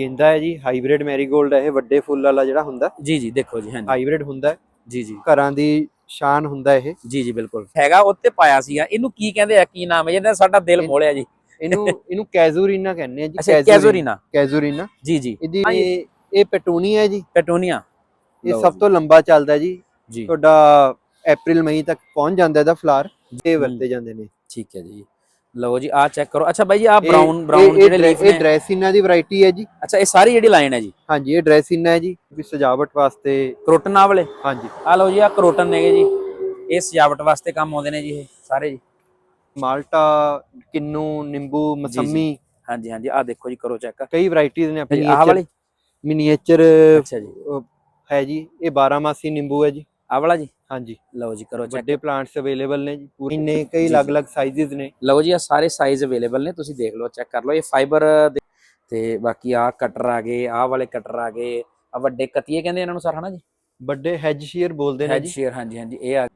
ਗੇਂਦਾ ਹੈ ਜੀ hybrid Marigold ਹੈ ਇਹ ਵੱਡੇ ਫੁੱਲ ਵਾਲਾ ਜਿਹੜਾ ਹੁੰਦਾ। ਜੀ ਜੀ ਦੇਖੋ ਜੀ ਹਾਂਜੀ। ਹਾਈਬ੍ਰਿਡ ਹੁੰਦਾ ਹੈ, ਜੀ ਜੀ। ਘਰਾਂ ਦੀ ਸ਼ਾਨ ਹੁੰਦਾ ਇਹ। ਜੀ ਜੀ ਬਿਲਕੁਲ। ਹੈਗਾ ਉੱਤੇ ਪਾਇਆ ਸੀਗਾ। ਇਹਨੂੰ ਕੀ ਕਹਿੰਦੇ ਆ? ਕੀ ਨਾਮ ਹੈ? ਜਿਹਦਾ ਸਾਡਾ ਦਿਲ ਮੋੜਿਆ ਜੀ। ਇਹਨੂੰ ਇਹਨੂੰ ਕੈਜ਼ੂਰੀਨਾ ਕਹਿੰਦੇ ਆ ਜੀ ਅੱਛਾ ਕੈਜ਼ੋਰੀਨਾ। ਕੈਜ਼ੂਰੀਨਾ। ਜੀ ਜੀ। ਇਹਦੀ ਹਾਂਜੀ। ਇਹ ਇਹ ਪੈਟੂਨੀਆ ਹੈ ਜੀ। ਪੈਟੋਨੀਆ। ਇਹ ਲਓ ਸਭ ਤੋਂ ਲੰਬਾ ਚੱਲਦਾ ਜੀ। ਜੀ। ਤੁਹਾਡਾ April ਮਈ ਤੱਕ ਪਹੁੰਚ ਜਾਂਦਾ ਇਹਦਾ ਫਲਾਰ ਇਹ ਹਮ। ਵਰਤੇ ਜਾਂਦੇ ਨੇ। ਠੀਕ ਹੈ ਜੀ। ਲਓ ਜੀ ਆ ਚੈੱਕ ਕਰੋ। ਅੱਛਾ ਬਾਈ ਜੀ ਆ ਇਹ- ਬਰਾਊਨ ਇਹ- ਬਰਾਊਨ ਇਹ ਜਿਹੜੇ ਲੀਫ ਇਹ ਨੇ। ਡਰੈਸਿਨਾ ਦੀ ਵੈਰਾਈਟੀ ਹੈ ਜੀ। ਅੱਛਾ ਇਹ ਸਾਰੀ ਜਿਹੜੀ ਲਾਈਨ ਹੈ ਜੀ? ਹਾਂਜੀ ਇਹ ਡਰੈਸਿਨਾ ਹੈ ਜੀ ਵੀ ਸਜਾਵਟ ਵਾਸਤੇ। ਕਰੋਟਨ ਆ ਵਾਲੇ? ਹਾਂਜੀ। ਆ ਲਓ ਜੀ ਆ ਕਰੋਟਨ ਨੇਗੇ ਜੀ। ਇਹ ਸਜਾਵਟ ਵਾਸਤੇ ਕੰਮ ਆਉਂਦੇ ਨੇ ਜੀ ਇਹ ਸਾਰੇ ਜੀ। ਮਾਲਟਾ ਕਿੰਨੂ ਨਿੰਬੂ ਮਸੰਮੀ। ਹਾਂਜੀ ਹਾਂਜੀ ਆ ਦੇਖੋ ਜੀ ਕਰੋ ਚੈੱਕ ਕਈ ਵੈਰਾਈਟੀਆਂ ਨੇ ਆਪਣੀ ਆਹ ਵਾਲੀ? ਮਿਨੀਏਚਰ ਅੱਛਾ ਜੀ। ਹੈ ਜੀ ਇਹ 12 ਮਾਸੀ ਨਿੰਬੂ ਹੈ ਜੀ। ਆ ਵਾਲਾ ਜੀ? ਹਾਂਜੀ। ਲਓ ਜੀ ਕਰੋ ਚੈੱਕ ਵੱਡੇ ਪਲਾਂਟਸ ਅਵੇਲੇਬਲ ਨੇ ਜੀ ਪੂਰੇ ਨੇ ਕਈ। ਅਲੱਗ-ਅਲੱਗ ਸਾਈਜ਼ਸ ਨੇ। ਲਓ ਜੀ ਆ ਸਾਰੇ ਸਾਈਜ਼ ਅਵੇਲੇਬਲ ਨੇ ਤੁਸੀਂ ਦੇਖ ਲਓ ਚੈੱਕ ਕਰ ਲਓ ਇਹ ਫਾਈਬਰ ਤੇ ਬਾਕੀ ਆ ਕਟਰ ਆ ਗਏ ਆਹ ਵਾਲੇ ਕਟਰ ਆ ਗਏ ਆ ਵੱਡੇ ਕਤੀਏ ਕਹਿੰਦੇ ਇਹਨਾਂ ਨੂੰ ਸਰ ਹਨਾ ਜੀ? ਵੱਡੇ ਹੈਜ ਸ਼ੀਅਰ ਬੋਲਦੇ ਨੇ ਜੀ। ਸ਼ੇਅਰ ਹਾਂਜੀ ਹਾਂਜੀ ਇਹ ਆ